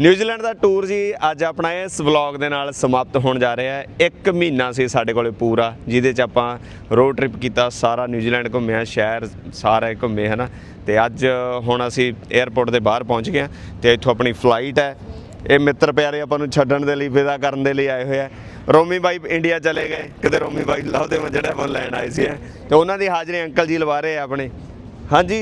New Zealand ਦਾ tour ਜੀ ਅੱਜ ਆਪਣਾ ਇਸ ਵਲੌਗ ਦੇ ਨਾਲ ਸਮਾਪਤ ਹੋਣ ਜਾ ਰਿਹਾ ਹੈ। ਇੱਕ ਮਹੀਨਾ ਸੀ ਸਾਡੇ ਕੋਲੇ ਪੂਰਾ, ਜਿਹਦੇ ਚ ਆਪਾਂ ਰੋਡ ਟ੍ਰਿਪ ਕੀਤਾ, ਸਾਰਾ ਨਿਊਜ਼ੀਲੈਂਡ ਘੁੰਮਿਆ, ਸ਼ਹਿਰ ਸਾਰੇ ਘੁੰਮੇ, ਹਨਾ? ਤੇ ਅੱਜ ਹੁਣ ਅਸੀਂ 에ਅਰਪੋਰਟ ਦੇ ਬਾਹਰ ਪਹੁੰਚ ਗਏ ਹਾਂ ਤੇ ਇੱਥੋਂ ਆਪਣੀ ਫਲਾਈਟ ਹੈ। ਇਹ ਮਿੱਤਰ ਪਿਆਰੇ ਆਪਾਂ ਨੂੰ ਛੱਡਣ ਦੇ ਲਈ, ਵਿਦਾ ਕਰਨ ਦੇ ਲਈ ਆਏ ਹੋਏ ਆ ਰੋਮੀ ਬਾਈ ਇੰਡੀਆ ਚਲੇ ਗਏ। ਕਿਤੇ ਰੋਮੀ ਬਾਈ ਲਾਉਦੇ ਮੈਂ ਜਿਹੜਾ ਆਪਾਂ ਲੈਣ ਆਏ ਸੀ ਤੇ ਉਹਨਾਂ ਦੀ ਹਾਜ਼ਰੀ ਅੰਕਲ ਜੀ ਲਵਾ ਰਹੇ ਆ ਆਪਣੇ। ਹਾਂਜੀ।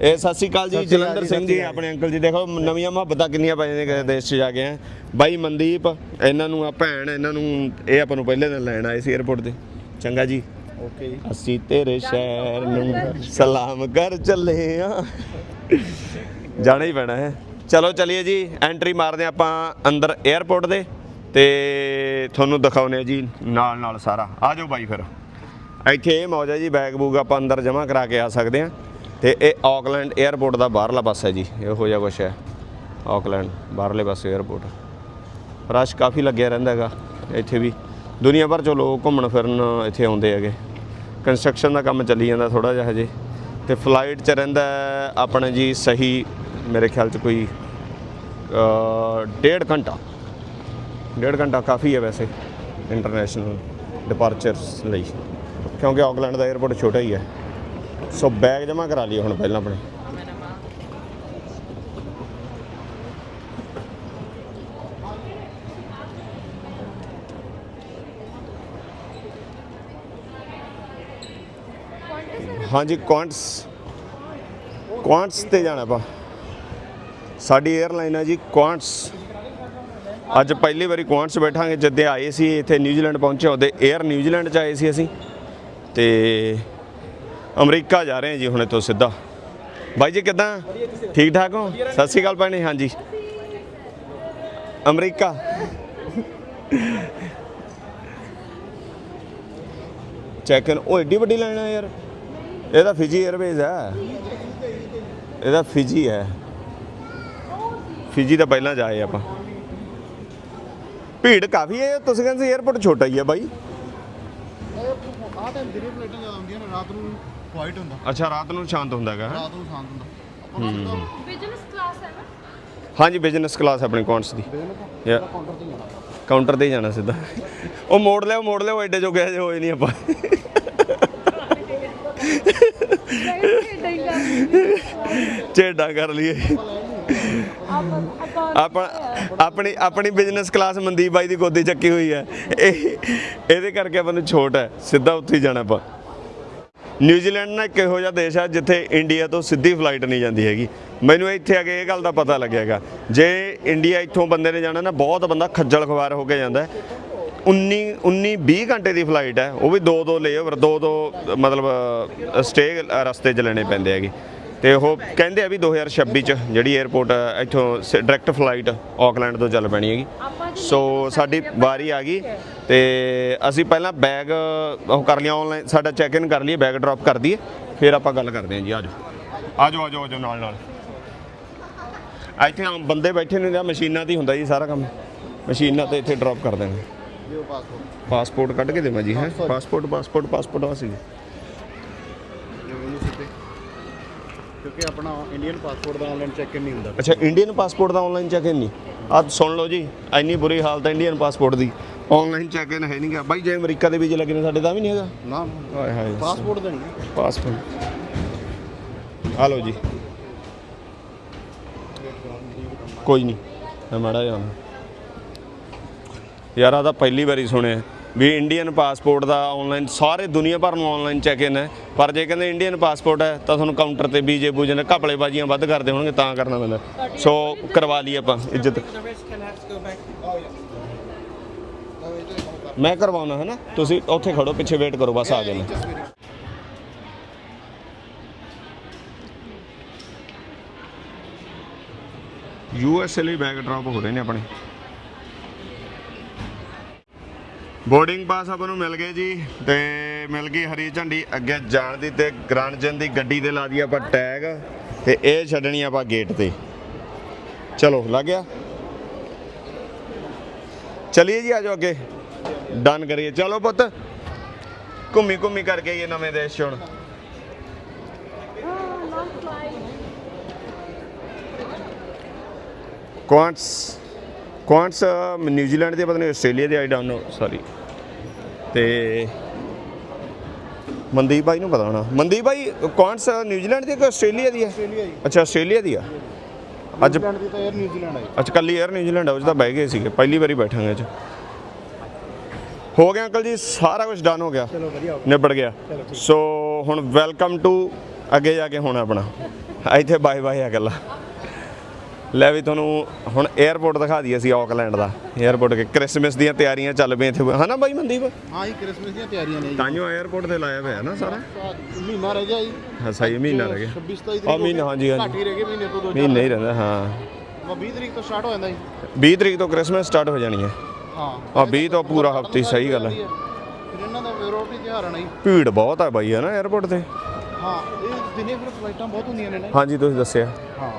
ਇਹ ਸਤਿ ਸ਼੍ਰੀ ਅਕਾਲ ਜੀ ਜਲੰਧਰ ਸਿੰਘ ਜੀ ਆਪਣੇ ਅੰਕਲ ਜੀ ਦੇਖੋ ਨਵੀਆਂ ਮੁਹੱਬਤਾਂ ਕਿੰਨੀਆਂ ਪਾਈਆਂ ਨੇ ਕਿਸੇ ਦੇਸ਼ 'ਚ ਜਾ ਕੇ ਆ ਬਾਈ ਮਨਦੀਪ ਇਹਨਾਂ ਨੂੰ ਆ ਭੈਣ ਇਹਨਾਂ ਨੂੰ ਇਹ ਆਪਾਂ ਨੂੰ ਪਹਿਲੇ ਦਿਨ ਲੈਣ ਆਏ ਸੀ 에어ਪੋਰਟ ਤੇ। ਚੰਗਾ ਜੀ। ਓਕੇ ਅਸੀਂ ਤੇਰੇ ਸ਼ਹਿਰ ਨੂੰ ਸਲਾਮ ਕਰ ਚੱਲੇ ਆ। ਜਾਣਾ ਹੀ ਪੈਣਾ ਹੈ। ਚਲੋ ਚਲਿਏ ਜੀ ਐਂਟਰੀ ਮਾਰਦੇ ਆਪਾਂ ਅੰਦਰ 에어ਪੋਰਟ ਦੇ ਤੇ ਤੁਹਾਨੂੰ ਦਿਖਾਉਨੇ ਜੀ ਨਾਲ ਨਾਲ ਸਾਰਾ। ਆ ਜਾਓ ਬਾਈ ਫਿਰ। ਇੱਥੇ ਇਹ ਮੌਜ ਹੈ ਜੀ ਬੈਗ ਬੂਗ ਆਪਾਂ ਅੰਦਰ ਜਮ੍ਹਾਂ ਕਰਾ ਕੇ ਆ ਸਕਦੇ ਆ ਤੇ ਇਹ ਆਕਲੈਂਡ 에ਅਰਪੋਰਟ ਦਾ ਬਾਹਰਲਾ ਪਾਸਾ ਹੈ ਜੀ, ਇਹੋ ਜਿਹਾ ਕੁਛ ਹੈ। ਆਕਲੈਂਡ ਬਾਹਰਲੇ ਪਾਸੇ 에ਅਰਪੋਰਟ ਰਸ਼ ਕਾਫੀ ਲੱਗਿਆ ਰਹਿੰਦਾ ਹੈਗਾ, ਇੱਥੇ ਵੀ। ਦੁਨੀਆ ਭਰ ਚੋਂ ਲੋਕ ਘੁੰਮਣ ਫਿਰਨ ਇੱਥੇ ਆਉਂਦੇ ਹੈਗੇ। ਕੰਸਟਰਕਸ਼ਨ ਦਾ ਕੰਮ ਚੱਲੀ ਜਾਂਦਾ ਥੋੜਾ ਜਿਹਾ ਹਜੇ। ਤੇ ਫਲਾਈਟ 'ਚ ਰਹਿੰਦਾ ਆਪਣੇ ਜੀ ਸਹੀ, ਮੇਰੇ ਖਿਆਲ 'ਚ ਕੋਈ ਡੇਢ ਘੰਟਾ। ਡੇਢ ਘੰਟਾ ਕਾਫੀ ਹੈ ਵੈਸੇ ਇੰਟਰਨੈਸ਼ਨਲ ਡਿਪਾਰਚਰਸ ਲਈ। ਕਿਉਂਕਿ ਆਕਲੈਂਡ ਦਾ 에어ਪੋਰਟ ਛੋਟਾ ਹੀ ਹੈ। ਸੋ ਬੈਗ ਜਮ੍ਹਾਂ ਕਰਾ ਲਈਏ ਹੁਣ ਪਹਿਲਾਂ ਆਪਣੇ। ਹਾਂਜੀ ਕੁਆਂਟਸ ਕੁਆਂਟਸ ਤੇ ਜਾਣਾ ਪਾ ਸਾਡੀ 에ਅਰਲਾਈਨ ਹੈ ਜੀ ਕੁਆਂਟਸ ਅੱਜ ਪਹਿਲੀ ਵਾਰੀ ਕੁਆਂਟਸ ਬੈਠਾਂਗੇ ਜਦੋਂ ਆਏ ਸੀ, ਇੱਥੇ ਨਿਊਜ਼ੀਲੈਂਡ ਪਹੁੰਚੇ ਉਹਦੇ 에ਅਰ ਨਿਊਜ਼ੀਲੈਂਡ ਚ ਆਏ ਸੀ ਅਸੀਂ। ਤੇ ਅਮਰੀਕਾ ਜਾ ਰਹੇ ਹਾਂ ਜੀ ਹੁਣੇ ਤੋਂ ਸਿੱਧਾ। ਬਾਈ ਜੀ ਕਿਦਾਂ? ਠੀਕ ਠਾਕ ਹੋ? ਸਤਿ ਸ਼੍ਰੀ ਅਕਾਲ ਭੈਣੇ, ਹਾਂਜੀ। ਅਮਰੀਕਾ। ਚੈੱਕ ਇਨ ਉਹ ਏਡੀ ਵੱਡੀ ਲਾਈਨ ਆ ਯਾਰ। ਇਹ ਤਾਂ ਫਿਜੀ 에ਅਰਵੇਜ਼ ਹੈ ਇਹਦਾ ਫਿਜੀ ਹੈ ਫਿਜੀ ਤਾਂ ਪਹਿਲਾਂ ਜਾਏ ਆਪਾਂ। ਭੀੜ ਕਾਫੀ ਹੈ ਤੁਸੀਂ ਕਹਿੰਦੇ 에ਅਰਪੋਰਟ ਛੋਟਾ ਹੀ ਹੈ ਬਾਈ। ਟਾਈਮ ਦਿਨੇ ਪਲੇਟਾਂ ਜ਼ਿਆਦਾ ਹੁੰਦੀਆਂ ਨੇ ਰਾਤ ਨੂੰ ਵਾਈਟ ਹੁੰਦਾ। ਅੱਛਾ ਰਾਤ ਨੂੰ ਸ਼ਾਂਤ ਹੁੰਦਾ ਹੈਗਾ? ਰਾਤ ਨੂੰ ਸ਼ਾਂਤ ਹੁੰਦਾ। ਆਪਾਂ ਨੂੰ ਸਿੱਧਾ ਬਿਜ਼ਨਸ ਕਲਾਸ ਹੈ ਨਾ? ਹਾਂਜੀ ਬਿਜ਼ਨਸ ਕਲਾਸ ਆਪਣੀ ਕੌਂਟਸ ਦੀ। ਯਾ ਕਾਊਂਟਰ ਤੇ ਜਾਣਾ। ਕਾਊਂਟਰ ਤੇ ਹੀ ਜਾਣਾ ਸਿੱਧਾ। ਉਹ ਮੋੜ ਲਿਓ ਮੋੜ ਲਿਓ ਐਡੇ ਜੋਗੇ ਹਜੇ ਹੋਏ ਨਹੀਂ ਆਪਾਂ। ਇਦਾਂ ਹੀ ਕਰਦੀ ਝੇਡਾਂ ਕਰ ਲਈਏ। ਆਪਾਂ ਆਪਾਂ ਆਪਣੀ ਆਪਣੀ ਬਿਜ਼ਨਸ ਕਲਾਸ ਮਨਦੀਪ ਬਾਈ ਦੀ ਗੋਦੀ ਚੱਕੀ ਹੋਈ ਹੈ। ਇਹ ਇਹਦੇ ਕਰਕੇ ਆਪਾਂ ਨੂੰ ਛੋਟ ਹੈ। ਸਿੱਧਾ ਉੱਥੇ ਹੀ ਜਾਣਾ ਆਪਾਂ। ਨਿਊਜ਼ੀਲੈਂਡ ਨਾ ਇੱਕ ਇਹੋ ਜਿਹਾ ਦੇਸ਼ ਆ ਜਿੱਥੇ ਇੰਡੀਆ ਤੋਂ ਸਿੱਧੀ ਫਲਾਈਟ ਨਹੀਂ ਜਾਂਦੀ ਹੈਗੀ। ਮੈਨੂੰ ਇੱਥੇ ਆ ਕੇ ਇਹ ਗੱਲ ਦਾ ਪਤਾ ਲੱਗਿਆਗਾ ਜੇ ਇੰਡੀਆ ਇੱਥੋਂ ਬੰਦੇ ਨੇ ਜਾਣਾ ਨਾ, ਬਹੁਤ ਬੰਦਾ ਖੱਜਲ ਖਵਾਰ ਹੋ ਕੇ ਜਾਂਦਾ ਹੈ। 19 19 20 ਘੰਟੇ ਦੀ ਫਲਾਈਟ ਹੈ। ਉਹ ਵੀ ਦੋ ਦੋ ਲੇਓਵਰ ਦੋ ਦੋ ਮਤਲਬ ਸਟੇ ਰਸਤੇ 'ਚ ਲੈਣੇ ਪੈਂਦੇ ਹੈਗੇ। ਤੇ ਉਹ ਕਹਿੰਦੇ ਆ ਵੀ 2026 ਚ ਜਿਹੜੀ 에ਅਰਪੋਰਟ ਇੱਥੋਂ ਡਾਇਰੈਕਟ ਫਲਾਈਟ ਆਕਲੈਂਡ ਤੋਂ ਚੱਲ ਪੈਣੀ ਹੈਗੀ। ਸੋ ਸਾਡੀ ਵਾਰੀ ਆ ਗਈ ਤੇ ਅਸੀਂ ਪਹਿਲਾਂ ਬੈਗ ਉਹ ਕਰ ਲਿਆ ਆਨਲਾਈਨ ਸਾਡਾ ਚੈੱਕ ਇਨ ਕਰ ਲਈਏ ਬੈਗ ਡ੍ਰੌਪ ਕਰ ਦਈਏ ਫਿਰ ਆਪਾਂ ਗੱਲ ਕਰਦੇ ਹਾਂ ਜੀ ਆਜੋ। ਆਜੋ ਆਜੋ ਆਜੋ ਨਾਲ ਨਾਲ। ਇੱਥੇ ਆਮ ਬੰਦੇ ਬੈਠੇ ਨੇ ਜਾਂ ਮਸ਼ੀਨਾਂ ਤੇ ਹੀ ਹੁੰਦਾ ਜੀ ਸਾਰਾ ਕੰਮ। ਮਸ਼ੀਨਾਂ ਤੇ ਇੱਥੇ ਡ੍ਰੌਪ ਕਰ ਦੇਣਗੇ ਦਿਓ ਪਾਸਪੋਰਟ ਪਾਸਪੋਰਟ ਕੱਢ ਕੇ ਦੇਵਾਂ ਜੀ ਹੈ. ਪਾਸਪੋਰਟ ਪਾਸਪੋਰਟ ਪਾਸਪੋਰਟ ਆ ਸੀ ਦਿਓ ਇਹਨੂੰ ਸਿੱਧੇ ਕਿਉਂਕਿ ਆਪਣਾ ਇੰਡੀਅਨ ਪਾਸਪੋਰਟ ਦਾ ਆਨਲਾਈਨ ਚੈੱਕ ਇਨ ਨਹੀਂ ਹੁੰਦਾ। ਅੱਛਾ ਇੰਡੀਅਨ ਪਾਸਪੋਰਟ ਦਾ ਆਨਲਾਈਨ ਚੈੱਕ ਇਨ ਨਹੀਂ? ਆ ਸੁਣ ਲਓ ਜੀ ਇੰਨੀ ਬੁਰੀ ਹਾਲਤ ਹੈ ਇੰਡੀਅਨ ਪਾਸਪੋਰਟ ਦੀ। ਆਨਲਾਈਨ ਚੈੱਕ ਇਨ ਹੈ ਨਹੀਂ ਗਾ ਬਾਈ ਜੇ ਅਮਰੀਕਾ ਦੇ ਵੀਜ਼ੇ ਲੱਗੇ ਨੇ ਸਾਡੇ ਤਾਂ ਵੀ ਨਹੀਂ ਹੈਗਾ? ਨਾ। ਹਾਏ ਹਾਏ। ਪਾਸਪੋਰਟ ਦਾ ਨਹੀਂ ਪਾਸਪੋਰਟ ਆ ਲਓ ਜੀ। ਕੋਈ ਨਹੀਂ ਮੈਂ ਮਾੜਾ ਜਾਣਾ ਯਾਰ ਆ ਤਾਂ ਪਹਿਲੀ ਵਾਰੀ ਸੁਣਿਆ। ਵੀ ਇੰਡੀਅਨ ਪਾਸਪੋਰਟ ਦਾ ਆਨਲਾਈਨ ਸਾਰੇ ਦੁਨੀਆ ਭਰ ਨੂੰ ਆਨਲਾਈਨ ਚੈੱਕ ਇਨ ਹੈ। ਪਰ ਜੇ ਕਹਿੰਦੇ ਇੰਡੀਅਨ ਪਾਸਪੋਰਟ ਹੈ ਤਾਂ ਤੁਹਾਨੂੰ ਕਾਊਂਟਰ ਤੇ ਵੀਜੇ ਬੂਜੇ ਨੇ ਘਪਲੇ ਬਾਜੀਆਂ ਵੱਧ ਕਰਦੇ ਹੋਣਗੇ ਤਾਂ ਕਰਨਾ ਪੈਂਦਾ। ਸੋ ਕਰਵਾ ਲਈ ਆਪਾਂ ਇੱਜ਼ਤ। ਮੈਂ ਕਰਵਾਉਣਾ ਹੈ ਨਾ? ਤੁਸੀਂ ਉੱਥੇ ਖੜੋ ਪਿੱਛੇ ਵੇਟ ਕਰੋ ਬਸ ਆ ਗਏ ਮੈਂ ਯੂ ਐਸ ਏ ਲਈ ਬੈਗ ਡ੍ਰੌਪ ਹੋ ਰਹੇ ਨੇ ਆਪਣੇ। ਬੋਰਡਿੰਗ ਪਾਸ ਆਪਾਂ ਨੂੰ ਮਿਲ ਗਏ ਜੀ ਤੇ ਮਿਲ ਗਈ ਹਰੀ ਝੰਡੀ ਅੱਗੇ ਜਾਣ ਦੀ ਤੇ ਗ੍ਰਾਂਡਜਨ ਦੀ ਗੱਡੀ ਤੇ ਲਾ ਦੀ ਆਪਾਂ ਟੈਗ ਤੇ ਇਹ ਛੱਡਣੀ ਆਪਾਂ ਗੇਟ ਤੇ। ਚਲੋ, ਲੱਗ ਗਿਆ। ਚਲਿਏ ਜੀ ਆਜੋ ਅੱਗੇ। ਡਨ ਕਰੀਏ। ਚਲੋ ਪੁੱਤ। ਘੁੰਮੀ ਘੁੰਮੀ ਕਰਕੇ ਆਈਏ ਨਵੇਂ ਦੇਸ਼ ਹੁਣ। ਹਾਂ ਕੁਆਂਟਸ ਕੁਆਂਟਸ ਨਿਊਜ਼ੀਲੈਂਡ ਦੇ ਪਤਾ ਨਹੀਂ ਆਸਟ੍ਰੇਲੀਆ ਦੇ ਆਈ ਡੋਨਟ ਨੋ ਸੌਰੀ ਤੇ ਮਨਦੀਪ ਭਾਈ ਨੂੰ ਪਤਾ ਹੋਣਾ। ਮਨਦੀਪ ਭਾਈ ਕੁਆਂਟਸ ਨਿਊਜ਼ੀਲੈਂਡ ਦੀ ਕਿ ਆਸਟ੍ਰੇਲੀਆ ਦੀ ਹੈ? ਆਸਟ੍ਰੇਲੀਆ ਜੀ ਅੱਛਾ ਆਸਟ੍ਰੇਲੀਆ ਦੀ ਆ। ਅੱਜ ਨਿਊਜ਼ੀਲੈਂਡ ਦੀ ਤਾਂ ਯਾਰ ਨਿਊਜ਼ੀਲੈਂਡ ਆਈ। ਅੱਛਾ ਕੱਲੀ 에ਅਰ ਨਿਊਜ਼ੀਲੈਂਡ ਆ 'ਚ ਤਾਂ ਬਹਿ ਗਏ ਸੀਗੇ। ਪਹਿਲੀ ਵਾਰੀ ਬੈਠਾਂਗੇ 'ਚ ਹੋ ਗਿਆ ਅੰਕਲ ਜੀ ਸਾਰਾ ਕੁਝ ਡਨ ਹੋ ਗਿਆ। ਚਲੋ ਵਧੀਆ ਨਿਬੜ ਗਿਆ। ਸੋ ਹੁਣ ਵੈਲਕਮ ਟੂ ਅੱਗੇ ਜਾ ਕੇ ਹੁਣ ਆਪਣਾ। ਇੱਥੇ ਬਾਏ ਬਾਏ ਆ ਗੱਲਾਂ। ਲੈ ਵੀ ਤੁਹਾਨੂੰ ਹੁਣ 에어ਪੋਰਟ ਦਿਖਾ ਦਈਏ ਅਸੀਂ ਆਕਲੈਂਡ ਦਾ। 에어ਪੋਰਟ ਕੇ ਕ੍ਰਿਸਮਸ ਦੀਆਂ ਤਿਆਰੀਆਂ ਚੱਲ ਪਈਆਂ ਇੱਥੇ। ਹਨਾ ਬਾਈ ਮਨਦੀਪ? ਹਾਂ ਜੀ ਕ੍ਰਿਸਮਸ ਦੀਆਂ ਤਿਆਰੀਆਂ ਨੇ ਤਾਂ ਜੋ 에어ਪੋਰਟ ਤੇ ਲਾਇਆ ਹੋਇਆ ਨਾ ਸਾਰਾ। ਮਹੀਨਾ ਰਹਿ ਗਿਆ ਜੀ। ਹਾਂ ਸਹੀ ਮਹੀਨਾ ਰਹਿ ਗਿਆ। 26 27 ਤਰੀਕ ਮਹੀਨਾ ਹਾਂ ਜੀ ਹਾਂ ਘੱਟ ਰਹਿ ਗਏ ਮਹੀਨੇ ਤੋਂ ਦੋ ਮਹੀਨਾ ਹੀ ਰਹਿੰਦਾ ਹਾਂ। 20 ਤਰੀਕ ਤੋਂ ਸਟਾਰਟ ਹੋ ਜਾਂਦਾ ਜੀ। 20 ਤਰੀਕ ਤੋਂ ਕ੍ਰਿਸਮਸ ਸਟਾਰਟ ਹੋ ਜਾਣੀ ਹੈ। ਹਾਂ। ਆ 20 ਤੋਂ ਪੂਰਾ ਹਫ਼ਤੇ ਸਹੀ ਗੱਲ ਹੈ। ਇਹਨਾਂ ਦਾ ਵਿਰੋਧੀ ਤਿਹਾਰ ਨਹੀਂ ਭੀੜ ਬਹੁਤ ਆ ਬਾਈ ਹੈ ਨਾ 에어ਪੋਰਟ ਤੇ? ਹਾਂ ਇਹ ਦਿਨੇ ਫਿਰ ਫਲਾਈਟਾਂ ਬਹੁਤ ਹੁੰਦੀਆਂ ਨੇ ਨਾ ਹਾਂਜੀ ਤੁਸੀਂ ਦੱਸਿਆ। ਹਾਂ।